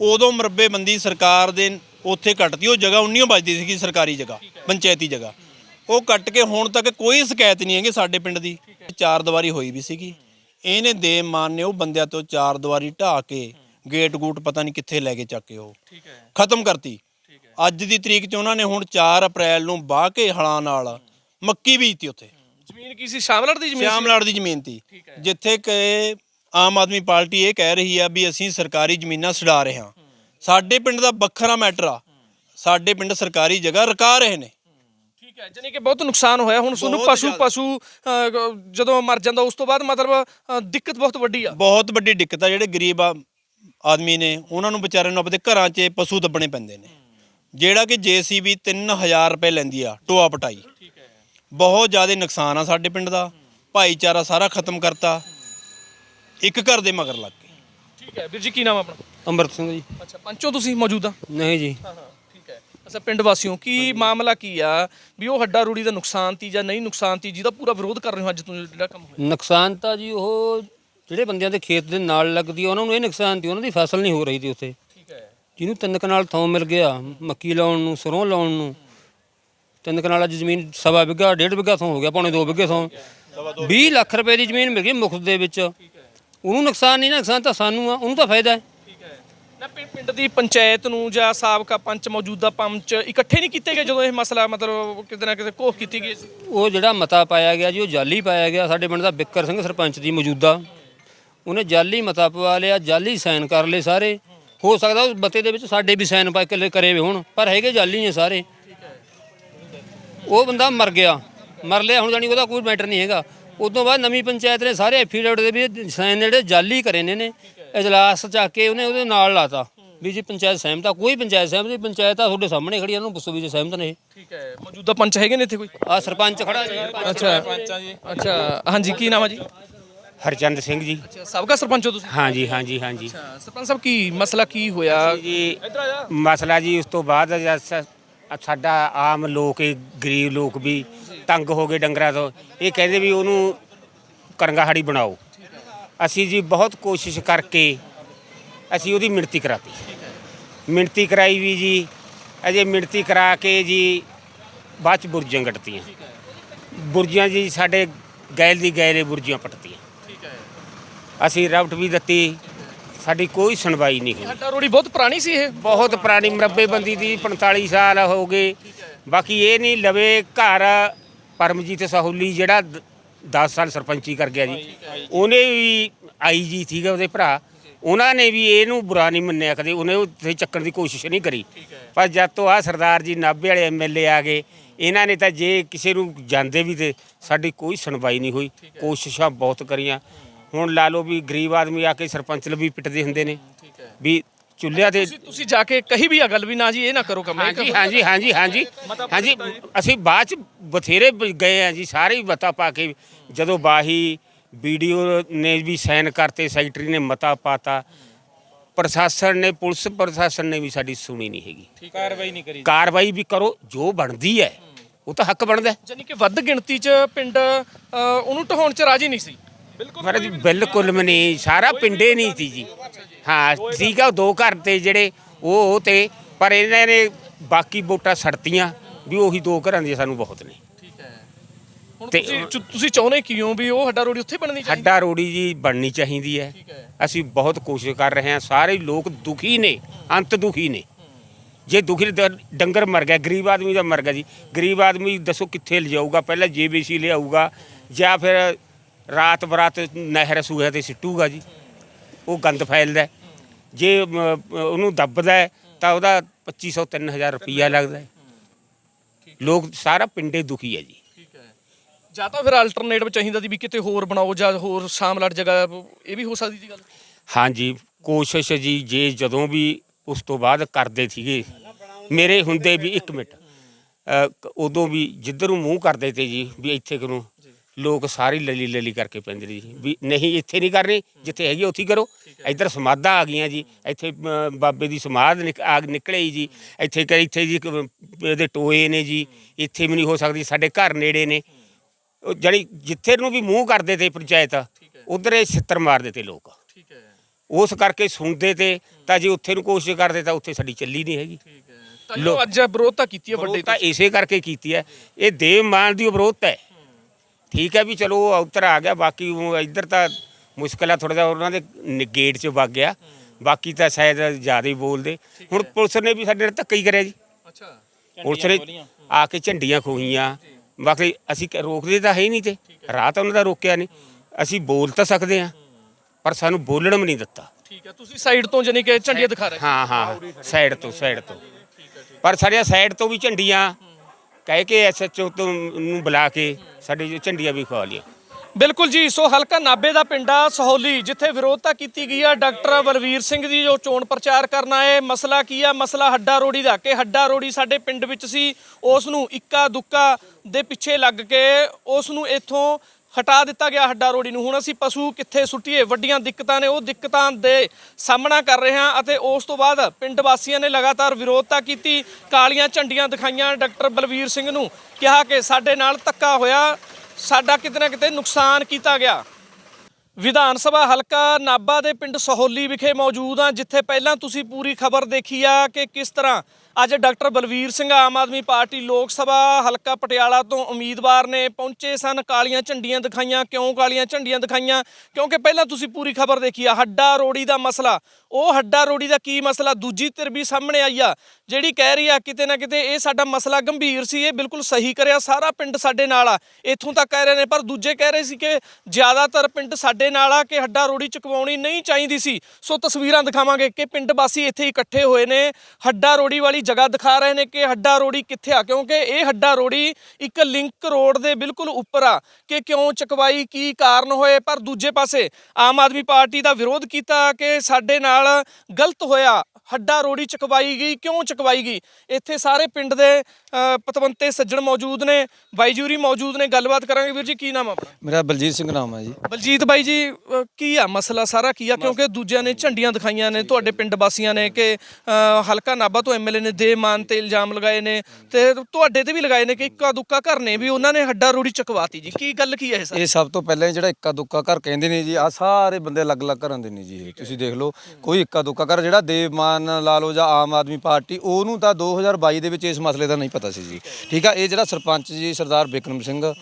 ਉਦੋਂ ਮਰੱਬੇਬੰਦੀ ਸਰਕਾਰ ਦੇ ਉੱਥੇ ਕੱਟਤੀ। ਉਹ ਜਗ੍ਹਾ 19 ਵੱਜਦੀ ਸੀਗੀ ਸਰਕਾਰੀ ਜਗ੍ਹਾ ਪੰਚਾਇਤੀ ਜਗ੍ਹਾ। ਉਹ ਕੱਟ ਕੇ ਹੁਣ ਤੱਕ ਕੋਈ ਸ਼ਿਕਾਇਤ ਨਹੀਂ ਹੈਗੀ ਸਾਡੇ ਪਿੰਡ ਦੀ। ਚਾਰ ਦੀਵਾਰੀ ਹੋਈ ਵੀ ਸੀਗੀ। ਇਹਨੇ ਦੇਵ ਮਾਨ ਨੇ ਉਹ ਬੰਦਿਆਂ ਤੋਂ ਚਾਰ ਦੀਵਾਰੀ ਢਾਹ ਕੇ ਗੇਟ ਗੂਟ ਪਤਾ ਨਹੀਂ ਕਿੱਥੇ ਲੈ ਕੇ ਚੱਕ ਕੇ ਉਹ ਖਤਮ ਕਰਤੀ। ਅੱਜ ਦੀ ਤਰੀਕ 'ਚ ਉਹਨਾਂ ਨੇ ਹੁਣ 4 ਅਪ੍ਰੈਲ ਨੂੰ ਬਾਹ ਕੇ ਹਲਾਂ ਨਾਲ ਮੱਕੀ ਬੀਜਤੀ ਉੱਥੇ।
ਜ਼ਮੀਨ ਕੀ ਸੀ? ਸ਼ਾਮਲੜ ਦੀ ਜ਼ਮੀਨ ਸੀ?
ਸ਼ਾਮਲਾੜ ਦੀ ਜ਼ਮੀਨ ਤੀ ਜਿੱਥੇ ਕਿ ਆਮ ਆਦਮੀ ਪਾਰਟੀ ਇਹ ਕਹਿ ਰਹੀ ਆ ਵੀ ਅਸੀਂ ਸਰਕਾਰੀ ਜ਼ਮੀਨਾਂ ਛਡਾ ਰਹੇ ਹਾਂ। ਸਾਡੇ ਪਿੰਡ ਦਾ ਵੱਖਰਾ ਮੈਟਰ ਆ। ਸਾਡੇ ਪਿੰਡ ਸਰਕਾਰੀ ਜਗ੍ਹਾ ਰਕਾ ਰਹੇ ਨੇ।
ਠੀਕ ਹੈ ਜਾਨੀ ਕਿ ਬਹੁਤ ਨੁਕਸਾਨ ਹੋਇਆ। ਹੁਣ ਤੁਹਾਨੂੰ
ਬਹੁਤ
ਪਸ਼ੂ
ਜ਼ਿਆਦਾ।
ਪਸ਼ੂ ਜਦੋਂ ਮਰ ਜਾਂਦਾ ਉਸ ਤੋਂ ਬਾਅਦ ਮਤਲਬ ਦਿੱਕਤ ਬਹੁਤ ਵੱਡੀ ਆ।
ਬਹੁਤ ਵੱਡੀ ਦਿੱਕਤ ਆ ਜਿਹੜੇ ਗਰੀਬ ਆ ਆਦਮੀ ਨੇ ਉਹਨਾਂ ਨੂੰ ਵਿਚਾਰਿਆਂ ਨੂੰ ਆਪਣੇ ਘਰਾਂ 'ਚ ਪਸ਼ੂ ਦੱਬਣੇ ਪੈਂਦੇ ਨੇ। ਜਿਹੜਾ ਕਿ ਜੀਸੀਬੀ 3000 ਰੁਪਏ ਲੈਂਦੀ ਆ ਟੋਆ ਪਟਾਈ। ਬਹੁਤ ਜ਼ਿਆਦਾ ਨੁਕਸਾਨ ਆ ਸਾਡੇ ਪਿੰਡ ਦਾ। ਭਾਈਚਾਰਾ ਸਾਰਾ ਖਤਮ ਕਰਤਾ। ਇੱਕ ਘਰ ਦੇ ਮਗਰ ਲੱਗ ਕੇ
ਠੀਕ ਹੈ ਵੀਰ ਜੀ ਕੀ ਨਾਮ ਆ ਆਪਣਾ?
ਅੰਮ੍ਰਿਤ ਸਿੰਘ ਜੀ।
ਅੱਛਾ ਪੰਚੋ ਤੁਸੀਂ ਮੌਜੂਦਾ
ਨਹੀਂ ਜੀ।
ਹਾਂ ਹੈ। ਅੱਛਾ ਪਿੰਡ ਵਾਸੀਓ ਕੀ ਮਾਮਲਾ ਕੀ ਆ ਵੀ ਉਹ ਹੱਡਾ ਰੂੜੀ ਦਾ ਨੁਕਸਾਨ ਤੀ ਜਾਂ ਨਹੀਂ ਨੁਕਸਾਨ ਤੀ ਜਿਹਦਾ ਪੂਰਾ ਵਿਰੋਧ ਕਰ ਰਹੇ ਹੋ ਅੱਜ ਤੁਸੀਂ ਜਿਹੜਾ ਕੰਮ ਹੋਇਆ?
ਨੁਕਸਾਨ ਤਾਂ ਜੀ ਉਹ ਜਿਹੜੇ ਬੰਦਿਆਂ ਦੇ ਖੇਤ ਦੇ ਨਾਲ ਲੱਗਦੀ ਆ, ਉਹਨਾਂ ਨੂੰ ਇਹ ਨੁਕਸਾਨ ਦੀ ਉਹਨਾਂ ਦੀ ਫਸਲ ਨਹੀਂ ਹੋ ਰਹੀ ਦੀ ਉੱਥੇ।
ਠੀਕ ਹੈ।
ਜਿਹਨੂੰ ਤਿੰਨ ਕਨਾਲ ਥਾਂ ਮਿਲ ਗਿਆ ਮੱਕੀ ਲਾਉਣ ਨੂੰ ਸਰੋਂ ਲਾਉਣ ਨੂੰ ਤਿੰਨ ਕਨਾਲ ਅੱਜ ਜ਼ਮੀਨ ਸਵਾ ਬਿੱਗਾ ਡੇਢ ਬਿੱਗਾ ਥਾਂ ਹੋ ਗਿਆ ਪੌਣੇ 2 ਬਿੱਗੇ ਥਾਂ। 20 ਲੱਖ ਰੁਪਏ ਦੀ ਜ਼ਮੀਨ ਮਿਲ ਗਈ ਮੁਫਤ ਦੇ ਵਿੱਚ। ਉਹਨੂੰ ਨੁਕਸਾਨ ਨਹੀਂ ਨਾ ਨੁਕਸਾਨ ਤਾਂ ਸਾਨੂੰ ਆ ਉਹਨੂੰ ਤਾਂ ਫਾਇਦਾ ਹੈ।
ਨਾ, ਪਿੰ- ਪਿੰਡ ਦੀ ਪੰਚਾਇਤ ਨੂੰ ਜਾਂ ਸਾਬਕਾ ਪੰਚ, ਮੌਜੂਦਾ ਪੰਚ ਇਕੱਠੇ ਨਹੀਂ ਕੀਤੇ ਗਏ ਜਦੋਂ ਇਹ ਮਸਲਾ ਮਤਲਬ ਕਿਤੇ ਨਾ ਕਿਤੇ ਕੋਹ ਕੀਤੀ ਗਈ ਸੀ?
ਉਹ ਜਿਹੜਾ ਮਤਾ ਪਾਇਆ ਗਿਆ ਜੀ, ਉਹ ਜਾਲੀ ਪਾਇਆ ਗਿਆ। ਸਾਡੇ ਪਿੰਡ ਦਾ ਬਿੱਕਰ ਸਿੰਘ ਸਰਪੰਚ ਦੀ ਮੌਜੂਦਾ। ਉਹਨੇ ਜਾਲੀ ਮਤਾ ਪਵਾ ਲਿਆ, ਜਾਲੀ ਸਾਈਨ ਕਰ ਲਏ ਸਾਰੇ। ਹੋ ਸਕਦਾ ਉਸ ਮਤੇ ਦੇ ਵਿੱਚ ਸਾਡੇ ਵੀ ਸਾਈਨ ਪਾ ਕੇ ਕਰੇ ਵੇ ਹੁਣ, ਪਰ ਹੈਗੇ ਜਾਲੀ ਨੇ ਸਾਰੇ। ਉਹ ਬੰਦਾ ਮਰ ਗਿਆ। ਮਰ ਲਿਆ, ਹੁਣ ਜਾਨੀ ਉਹਦਾ ਕੋਈ ਮੈਟਰ ਨਹੀਂ ਹੈਗਾ। ਉਸ ਤੋਂ ਬਾਅਦ ਨਵੀਂ ਪੰਚਾਇਤ ਨੇ ਸਾਰੇ ਐਫੀਡੇਵਿਟ ਦੇ ਵੀ ਸਾਈਨ ਜਿਹੜੇ ਜਾਲੀ ਕਰੇ ਨੇ ਨੇ। ਇਜਲਾਸ ਚੱਕ ਕੇ ਉਹਨੇ ਉਹਦੇ ਨਾਲ ਲਾਤਾ। ਵੀ ਜੀ ਪੰਚਾਇਤ ਸਹਿਮਤ ਆ ਕੋਈ ਪੰਚਾਇਤ ਸਹਿਮਤ ਨਹੀਂ ਪੰਚਾਇਤ ਆ ਤੁਹਾਡੇ ਸਾਹਮਣੇ ਖੜੀ ਆ ਉਹਨੂੰ ਪੁੱਛੋ ਵੀ ਜੇ ਸਹਿਮਤ ਨੇ
ਠੀਕ ਹੈ ਮੌਜੂਦਾ ਪੰਚ ਹੈਗੇ ਨੇ ਇੱਥੇ ਕੋਈ?
ਆ ਸਰਪੰਚ ਖੜਾ ਜੀ।
ਅੱਛਾ। ਅੱਛਾ ਹਾਂਜੀ ਕੀ ਨਾਮ ਹੈ ਜੀ?
ਹਰਚੰਦ ਸਿੰਘ ਜੀ।
ਅੱਛਾ ਸਾਬਕਾ ਸਰਪੰਚ ਹੋ ਤੁਸੀਂ?
ਹਾਂਜੀ ਹਾਂਜੀ ਹਾਂਜੀ।
ਅੱਛਾ ਸਰਪੰਚ ਸਾਹਿਬ ਕੀ ਮਸਲਾ ਕੀ ਹੋਇਆ?
ਜੀ
ਇੱਧਰ ਆ ਜਾ
ਮਸਲਾ ਜੀ ਉਸ ਤੋਂ ਬਾਅਦ ਜਦ ਸ- ਸਾਡਾ ਆਮ ਲੋਕ ਇਹ ਗਰੀਬ ਲੋਕ ਵੀ ਤੰਗ ਹੋ ਗਏ ਡੰਗਰਾਂ ਤੋਂ। ਇਹ ਕਹਿੰਦੇ ਵੀ ਉਹਨੂੰ ਕਰੰਗਾਹਾੜੀ ਬਣਾਓ। ਅਸੀਂ ਜੀ ਬਹੁਤ ਕੋਸ਼ਿਸ਼ ਕਰਕੇ ਅਸੀਂ ਉਹਦੀ ਮਿਣਤੀ ਕਰਾਤੀ। ਮਿਣਤੀ ਕਰਾਈ ਵੀ ਜੀ ਅਜੇ ਮਿਣਤੀ ਕਰਾ ਕੇ ਜੀ ਬਾਅਦ ਚ ਬੁਰਜੀਆਂ ਕੱਟਤੀਆਂ। ਬੁਰਜੀਆਂ ਜੀ ਸਾਡੇ ਗੈਲ ਦੀ ਗੈਲੇ ਬੁਰਜੀਆਂ ਪੱਟਤੀਆਂ। ਅਸੀਂ ਰਬਟ ਵੀ ਦਿੱਤੀ ਸਾਡੀ ਕੋਈ ਸੁਣਵਾਈ ਨਹੀਂ ਹੋਈ।
ਹੱਡਾ ਰੋੜੀ ਬਹੁਤ ਪੁਰਾਣੀ ਸੀ ਇਹ।
ਬਹੁਤ ਪੁਰਾਣੀ ਮਰੱਬੇ ਬੰਦੀ ਦੀ 45 ਸਾਲ ਹੋ ਗਏ। ਬਾਕੀ ਇਹ ਨਹੀਂ ਲਵੇ ਘਰ ਪਰਮਜੀਤ ਸਹੂਲੀ ਜਿਹੜਾ 10 ਸਾਲ ਸਰਪੰਚੀ ਕਰ ਗਿਆ ਜੀ। ਉਹਨੇ ਵੀ ਆਈ ਜੀ ਸੀਗਾ ਉਹਦੇ ਭਰਾ। ਉਹਨਾਂ ਨੇ ਵੀ ਇਹਨੂੰ ਬੁਰਾ ਨਹੀਂ ਮੰਨਿਆ ਕਦੇ। ਉਹਨੇ ਉੱਥੇ ਚੱਕਣ ਦੀ ਕੋਸ਼ਿਸ਼ ਨਹੀਂ ਕਰੀ। ਪਰ ਜਦ ਤੋਂ ਆ ਸਰਦਾਰ ਜੀ ਨਾਭੇ ਵਾਲੇ ਐਮਐਲਏ ਆ ਗਏ, ਇਹਨਾਂ ਨੇ ਤਾਂ ਜੇ ਕਿਸੇ ਨੂੰ ਜਾਂਦੇ ਵੀ ਤੇ ਸਾਡੀ ਕੋਈ ਸੁਣਵਾਈ ਨਹੀਂ ਹੋਈ। ਕੋਸ਼ਿਸ਼ਾਂ ਬਹੁਤ ਕਰੀਆਂ। ਹੁਣ ਲਾ ਲਓ ਵੀ ਗਰੀਬ ਆਦਮੀ ਆ ਕੇ ਸਰਪੰਚ ਲਈ ਵੀ ਪਿੱਟਦੇ ਹੁੰਦੇ ਨੇ। ਵੀ ਚੁੱਲ੍ਹਿਆਂ ਤੇ
ਤੁਸੀਂ ਤੁਸੀਂ ਜਾ ਕੇ ਕਹੀ ਵੀ ਆ ਗੱਲ ਵੀ ਨਾ ਜੀ ਇਹ ਨਾ ਕਰੋ ਕੰਮ ਇਹ
ਹਾਂਜੀ
ਕਰੋ।
ਹਾਂਜੀ ਹਾਂਜੀ ਹਾਂਜੀ। ਹਾਂਜੀ ਅਸੀਂ ਬਾਅਦ ਚ ਬਥੇਰੇ ਬ- ਗਏ ਆ ਜੀ ਸਾਰੇ ਹੀ ਮਤਾ ਪਾ ਕੇ। ਜਦੋਂ ਬਾਹੀ ਵੀਡੀਓ ਨੇ ਵੀ ਸਾਈਨ ਕਰਤੇ ਸੈਕਟਰੀ ਨੇ ਮਤਾ ਪਾਤਾ। ਪ੍ਰਸ਼ਾਸਨ ਨੇ ਪੁਲਿਸ ਪ੍ਰਸ਼ਾਸਨ ਨੇ ਵੀ ਸਾਡੀ ਸੁਣੀ ਨਹੀਂ ਹੈਗੀ।
ਕਾਰਵਾਈ ਨਹੀਂ ਕਰੀ।
ਕਾਰਵਾਈ ਵੀ ਕਰੋ ਜੋ ਬਣਦੀ ਹੈ ਉਹ ਤਾਂ ਹੱਕ ਬਣਦਾ ਹੈ।
ਜਾਨੀ ਕਿ ਵੱਧ ਗਿਣਤੀ 'ਚ ਪਿੰਡ ਅ, ਉਹਨੂੰ ਢਹਾਉਣ 'ਚ ਰਾਜੀ ਨਹੀਂ ਸੀ। ਬਿਲਕੁਲ
ਮਹਾਰਾਜ ਜੀ ਬਿਲਕੁਲ ਵੀ ਨਹੀਂ ਸਾਰਾ ਪਿੰਡੇ ਨਹੀਂ ਸੀ ਜੀ। ਹਾਂ ਠੀਕ ਆ ਉਹ ਦੋ ਘਰ ਤੇ ਜਿਹੜੇ ਉਹ ਉਹ ਤੇ ਪਰ ਇਹਨਾਂ ਨੇ ਬਾਕੀ ਵੋਟਾਂ ਸੜਤੀਆਂ ਵੀ ਉਹੀ ਦੋ ਘਰਾਂ ਦੀਆਂ ਸਾਨੂੰ ਬਹੁਤ ਨੇ।
ਠੀਕ ਹੈ। ਹੁਣ
ਤੇ-
ਤੁਸੀਂ ਚ- ਤੁਸੀਂ ਚਾਹੁੰਦੇ ਕਿਉਂ ਵੀ ਉਹ ਹੱਡਾ ਰੋੜੀ ਉੱਥੇ ਬਣਨੀ ਚਾਹੀਦੀ?
ਹੱਡਾ ਰੋੜੀ ਜੀ ਬਣਨੀ ਚਾਹੀਦੀ ਹੈ।
ਠੀਕ ਹੈ।
ਅਸੀਂ ਬਹੁਤ ਕੋਸ਼ਿਸ਼ ਕਰ ਰਹੇ ਹਾਂ ਸਾਰੇ ਲੋਕ ਦੁਖੀ ਨੇ ਅੰਤ ਦੁਖੀ ਨੇ। ਜੇ ਦੁਖੀ ਦ- ਡੰਗਰ ਮਰ ਗਿਆ ਗਰੀਬ ਆਦਮੀ ਦਾ ਮਰ ਗਿਆ ਜੀ। ਗਰੀਬ ਆਦਮੀ ਦੱਸੋ ਕਿੱਥੇ ਲਿਜਾਊਗਾ ਪਹਿਲਾਂ ਜੇਬੀਸੀ ਲਿਆਊਗਾ ਜਾਂ ਫਿਰ ਰਾਤ ਬਰਾਤ ਨਹਿਰ ਸੂਹੇ ਤੇ ਸਿੱਟੂਗਾ ਜੀ। ਉਹ ਗੰਦ ਫੈਲਦਾ ਹੈ। ਜੇ ਮ, ਉਹਨੂੰ ਦੱਬਦਾ ਹੈ ਤਾਂ ਉਹਦਾ 2500 3000 ਰੁਪਈਆ ਲੱਗਦਾ ਹੈ। ਲੋਕ ਸਾਰਾ ਪਿੰਡੇ ਦੁਖੀ ਹੈ ਜੀ।
ਠੀਕ ਹੈ। ਜਾਂ ਤਾਂ ਫਿਰ ਅਲਟਰਨੇਟਿਵ ਚਾਹੀਦਾ ਸੀ ਵੀ ਕਿਤੇ ਹੋਰ ਬਣਾਓ ਜਾਂ ਹੋਰ ਸ਼ਾਮਲਾਟ ਜਗ੍ਹਾ ਇਹ ਵੀ ਹੋ ਸਕਦੀ ਸੀ ਗੱਲ?
ਹਾਂਜੀ ਕੋਸ਼ਿਸ਼ ਜੀ ਜੇ ਜਦੋਂ ਵੀ ਉਸ ਤੋਂ ਬਾਅਦ ਕਰਦੇ ਸੀਗੇ ਮੇਰੇ ਹੁੰਦੇ ਵੀ ਇੱਕ ਮਿੰਟ। ਅ, ਕ- ਉਦੋਂ ਵੀ ਜਿੱਧਰ ਨੂੰ ਮੂੰਹ ਕਰਦੇ ਤੇ ਜੀ ਵੀ ਇੱਥੇ ਕਰੋ। ਲੋਕ ਸਾਰੀ ਲੱਲੀ ਲੱਲੀ ਕਰਕੇ ਪੈਂਦੇ ਨੇ ਜੀ। ਵੀ ਨਹੀਂ ਇੱਥੇ ਨਹੀਂ ਕਰਨੀ ਜਿੱਥੇ ਹੈਗੀ ਉੱਥੇ ਹੀ ਕਰੋ। ਇੱਧਰ ਸਮਾਧਾਂ ਆ ਗਈਆਂ ਜੀ। ਇੱਥੇ ਅ, ਬਾਬੇ ਦੀ ਸਮਾਧ ਨਿਕ- ਆ ਨਿਕਲੇ ਹੀ ਜੀ। ਇੱਥੇ ਕਿ ਇੱਥੇ ਜੀ ਇਹਦੇ ਟੋਏ ਨੇ ਜੀ। ਇੱਥੇ ਵੀ ਨਹੀਂ ਹੋ ਸਕਦੀ ਸਾਡੇ ਘਰ ਨੇੜੇ ਨੇ। ਉਹ ਜਾਣੀ ਜਿੱਥੇ ਨੂੰ ਵੀ ਮੂੰਹ ਕਰਦੇ ਤੇ ਪੰਚਾਇਤ ਉਧਰ ਇਹ ਛਿੱਤਰ ਮਾਰਦੇ ਤੇ ਲੋਕ।
ਠੀਕ ਹੈ।
ਉਸ ਕਰਕੇ ਸੁਣਦੇ ਤੇ ਤਾਂ ਜੇ ਉੱਥੇ ਨੂੰ ਕੋਸ਼ਿਸ਼ ਕਰਦੇ ਤਾਂ ਉੱਥੇ ਸਾਡੀ ਚੱਲੀ ਨਹੀਂ ਹੈਗੀ।
ਠੀਕ ਹੈ। ਤਾਂ ਅੱਜ ਵਿਰੋਧਤਾ ਕੀਤੀ ਹੈ ਵੱਡੇ
ਵਿਰੋਧਤਾ ਇਸੇ ਕਰਕੇ ਕੀਤੀ ਹੈ। ਇਹ ਦੇਵ ਮਾਨ ਦੀ ਵਿਰੋਧਤਾ ਹੈ। ਠੀਕ ਹੈ ਵੀ ਚਲੋ ਉਹ ਉੱਤਰ ਆ ਗਿਆ ਬਾਕੀ ਉਹ ਇੱਧਰ ਤਾਂ ਮੁਸ਼ਕਲ ਆ ਥੋੜਾ ਜਿਹਾ ਉਹਨਾਂ ਦੇ ਨ- ਗੇਟ 'ਚ ਵਗ ਗਿਆ। ਬਾਕੀ ਤਾਂ ਸ਼ਾਇਦ ਜ਼ਿਆਦਾ ਹੀ ਬੋਲਦੇ। ਹੁਣ ਪੁਲਿਸ ਨੇ ਵੀ ਸਾਡੇ ਨਾਲ ਧੱਕਾ ਹੀ ਕਰਿਆ ਜੀ।
ਅੱਛਾ।
ਪੁਲਿਸ ਨੇ ਆ ਕੇ ਝੰਡੀਆਂ ਖੋਹੀਆਂ। ਬਾਕੀ ਅਸੀਂ ਕ- ਰੋਕਦੇ ਤਾਂ ਹੈ ਹੀ ਨਹੀਂ ਤੇ। ਰਾਤ ਉਹਨਾਂ ਦਾ ਰੋਕਿਆ ਨਹੀਂ। ਅਸੀਂ ਬੋਲ ਤਾਂ ਸਕਦੇ ਹਾਂ ਪਰ ਸਾਨੂੰ ਬੋਲਣ ਵੀ ਨਹੀਂ ਦਿੱਤਾ।
ਠੀਕ ਹੈ ਤੁਸੀਂ ਸਾਈਡ ਤੋਂ ਜਾਨੀ ਕਿ ਝੰਡੀਆਂ ਦਿਖਾ ਰਹੇ
ਹਾਂ। ਹਾਂ ਸਾਈਡ ਤੋਂ ਸਾਈਡ ਤੋਂ। ਪਰ ਸਾਡੀਆਂ ਸਾਈਡ ਤੋਂ ਵੀ ਝੰਡੀਆਂ ਕਹਿ ਕੇ ਐਸਐਚਓ ਤੋਂ ਨੂੰ ਬੁਲਾ ਕੇ ਸਾਡੇ ਝੰਡੀਆਂ ਵੀ ਖਵਾ ਲਈਆਂ।
ਬਿਲਕੁਲ ਜੀ, ਸੋ ਹਲਕਾ ਨਾਬੇ ਦਾ ਪਿੰਡਾ ਸਹੌਲੀ, ਜਿੱਥੇ ਵਿਰੋਧਤਾ ਕੀਤੀ ਗਈ ਆ। ਡਾਕਟਰ ਬਲਵੀਰ ਸਿੰਘ ਦੀ ਜੋ ਚੋਣ ਪ੍ਰਚਾਰ ਕਰਨ ਆਏ, ਮਸਲਾ ਕੀ ਆ? ਮਸਲਾ ਹੱਡਾ ਰੋੜੀ ਦਾ ਕਿ ਹੱਡਾ ਰੋੜੀ ਸਾਡੇ ਪਿੰਡ ਵਿੱਚ ਸੀ, ਉਸ ਨੂੰ ਇੱਕਾ ਦੁੱਕਾ ਦੇ ਪਿੱਛੇ ਲੱਗ ਕੇ ਉਸ ਨੂੰ ਇੱਥੋਂ ਹਟਾ ਦਿੱਤਾ ਗਿਆ ਹੱਡਾ ਰੋੜੀ ਨੂੰ। ਹੁਣ ਅਸੀਂ ਪਸ਼ੂ ਕਿੱਥੇ ਸੁੱਟੀਏ? ਵੱਡੀਆਂ ਦਿੱਕਤਾਂ ਨੇ। ਉਹ ਦਿੱਕਤਾਂ ਦੇ ਸਾਹਮਣਾ ਕਰ ਰਹੇ ਹਾਂ ਅਤੇ ਉਸ ਤੋਂ ਬਾਅਦ ਪਿੰਡ ਵਾਸੀਆਂ ਨੇ ਲਗਾਤਾਰ ਵਿਰੋਧਤਾ ਕੀਤੀ। ਕਾਲੀਆਂ ਝੰਡੀਆਂ ਦਿਖਾਈਆਂ ਡਾਕਟਰ ਬਲਵੀਰ ਸਿੰਘ ਨੂੰ। ਕਿਹਾ ਕਿ ਸਾਡੇ ਨਾਲ ਧੱਕਾ ਹੋਇਆ। ਸਾਡਾ ਕਿਤੇ ਨਾ ਕਿਤੇ ਨੁਕਸਾਨ ਕੀਤਾ ਗਿਆ। ਵਿਧਾਨ ਸਭਾ ਹਲਕਾ ਨਾਬਾ ਦੇ ਪਿੰਡ ਸਹੋਲੀ ਵਿਖੇ ਮੌਜੂਦ ਹਾਂ, ਜਿੱਥੇ ਪਹਿਲਾਂ ਤੁਸੀਂ ਪੂਰੀ ਖਬਰ ਦੇਖੀ ਆ ਕਿ ਕਿਸ ਤਰ੍ਹਾਂ ਅੱਜ ਡਾਕਟਰ ਬਲਵੀਰ ਸਿੰਘ ਆਮ ਆਦਮੀ ਪਾਰਟੀ ਲੋਕ ਸਭਾ ਹਲਕਾ ਪਟਿਆਲਾ ਤੋਂ ਉਮੀਦਵਾਰ ਨੇ ਪਹੁੰਚੇ ਸਨ। ਕਾਲੀਆਂ ਝੰਡੀਆਂ ਦਿਖਾਈਆਂ। ਕਿਉਂ ਕਾਲੀਆਂ ਝੰਡੀਆਂ ਦਿਖਾਈਆਂ? ਕਿਉਂਕਿ ਪਹਿਲਾਂ ਤੁਸੀਂ ਪੂਰੀ ਖਬਰ ਦੇਖੀ ਆ, ਹੱਡਾ ਰੋੜੀ ਦਾ ਮਸਲਾ। ਉਹ ਹੱਡਾ ਰੋੜੀ ਦਾ ਕੀ ਮਸਲਾ? ਦੂਜੀ ਧਿਰ ਵੀ ਸਾਹਮਣੇ ਆਈ ਆ, ਜਿਹੜੀ ਕਹਿ ਰਹੀ ਆ ਕਿਤੇ ਨਾ ਕਿਤੇ ਇਹ ਸਾਡਾ ਮਸਲਾ ਗੰਭੀਰ ਸੀ, ਇਹ ਬਿਲਕੁਲ ਸਹੀ ਕਰਿਆ। ਸਾਰਾ ਪਿੰਡ ਸਾਡੇ ਨਾਲ ਆ। ਇੱਥੋਂ ਤੱਕ ਕਹਿ ਰਹੇ ਨੇ, ਪਰ ਦੂਜੇ ਕਹਿ ਰਹੇ ਸੀ ਕਿ ਜ਼ਿਆਦਾਤਰ ਪਿੰਡ ਸਾਡੇ ਨਾਲ ਆ ਕਿ ਹੱਡਾ ਰੋੜੀ ਚੁਕਵਾਉਣੀ ਨਹੀਂ ਚਾਹੀਦੀ ਸੀ। ਸੋ ਤਸਵੀਰਾਂ ਦਿਖਾਵਾਂਗੇ ਕਿ ਪਿੰਡ ਵਾਸੀ ਇੱਥੇ ਇਕੱਠੇ ਹੋਏ ਨੇ। ਹੱਡਾ ਰੋੜੀ ਵਾਲੀ ਜਗ੍ਹਾ ਦਿਖਾ ਰਹੇ ਨੇ ਕਿ ਹੱਡਾ ਰੋੜੀ ਕਿੱਥੇ ਆ? ਕਿਉਂਕਿ ਇਹ ਹੱਡਾ ਰੋੜੀ ਇੱਕ ਲਿੰਕ ਰੋਡ ਦੇ ਬਿਲਕੁਲ ਉੱਪਰ ਆ ਕਿ ਕਿਉਂ ਚੁਕਵਾਈ, ਕੀ ਕਾਰਨ ਹੋਏ? ਪਰ ਦੂਜੇ ਪਾਸੇ ਆਮ ਆਦਮੀ ਪਾਰਟੀ ਦਾ ਵਿਰੋਧ ਕੀਤਾ ਕਿ ਸਾਡੇ ਨਾਲ ਗਲਤ ਹੋਇਆ। ਹੱਡਾ ਰੋੜੀ ਚੁਕਵਾਈ ਗਈ ਕਿਉਂ ਚੁਕਵਾਈ ਗਈ? ਇੱਥੇ ਸਾਰੇ ਪਿੰਡ ਦੇ ਪਤਵੰਤੇ ਸੱਜਣ ਮੌਜੂਦ ਨੇ ਬਾਈ ਜੂਰੀ ਮੌਜੂਦ ਨੇ ਗੱਲਬਾਤ ਕਰਾਂਗੇ ਵੀਰ ਜੀ ਕੀ ਨਾਮ ਆਪਣਾ?
ਮੇਰਾ ਬਲਜੀਤ ਸਿੰਘ ਨਾਮ ਹੈ ਜੀ।
ਬਲਜੀਤ ਬਾਈ ਜੀ ਕੀ ਆ ਮਸਲਾ ਸਾਰਾ ਕੀ ਆ? ਕਿਉਂਕਿ ਦੂਜਿਆਂ ਨੇ ਝੰਡੀਆਂ ਦਿਖਾਈਆਂ ਨੇ ਤੁਹਾਡੇ ਪਿੰਡ ਵਾਸੀਆਂ ਨੇ ਕਿ ਹਲਕਾ ਨਾਬਾ ਤੋਂ ਐਮਐਲਏ ਨੇ ਦੇ ਮਾਨ ਤੇ ਇਲਜ਼ਾਮ ਲਗਾਏ ਨੇ ਤੇ ਤੁਹਾਡੇ ਤੇ ਵੀ ਲਗਾਏ ਨੇ ਕਿ ਇੱਕਾ ਦੁੱਕਾ ਘਰ ਨੇ ਵੀ ਉਹਨਾਂ ਨੇ ਹੱਡਾ ਰੋੜੀ ਚਕਵਾਤੀ ਜੀ। ਕੀ ਗੱਲ ਕੀ ਹੈ ਇਹ ਸਰ?
ਇਹ ਸਭ ਤੋਂ ਪਹਿਲਾਂ ਜਿਹੜਾ ਇੱਕਾ ਦੁੱਕਾ ਘਰ ਕਹਿੰਦੇ ਨੇ ਜੀ ਆ ਸਾਰੇ ਬੰਦੇ ਅਲੱਗ-ਅਲੱਗ ਘਰਾਂ ਦੇ ਨੇ ਜੀ। ਤੁਸੀਂ ਦੇਖ ਲਓ ਕੋਈ ਇੱਕਾ ਦੁੱਕਾ ਘਰ ਜਿਹੜਾ ਦੇਵਮਾਨ ਲਾ ਲਓ ਜਾਂ ਆਮ ਆਦਮੀ ਪਾਰਟੀ, ਉਹਨੂੰ ਤਾਂ 2022 ਦੇ ਵਿੱਚ ਇਸ ਮਸਲੇ ਦਾ ਨਹੀਂ ਪਤਾ ਸੀ ਜੀ। ਠੀਕ ਆ, ਇਹ ਜਿਹੜਾ ਸਰਪੰਚ ਜੀ, ਸਰਦਾਰ ਬਿਕਰਮ ਸਿੰਘ,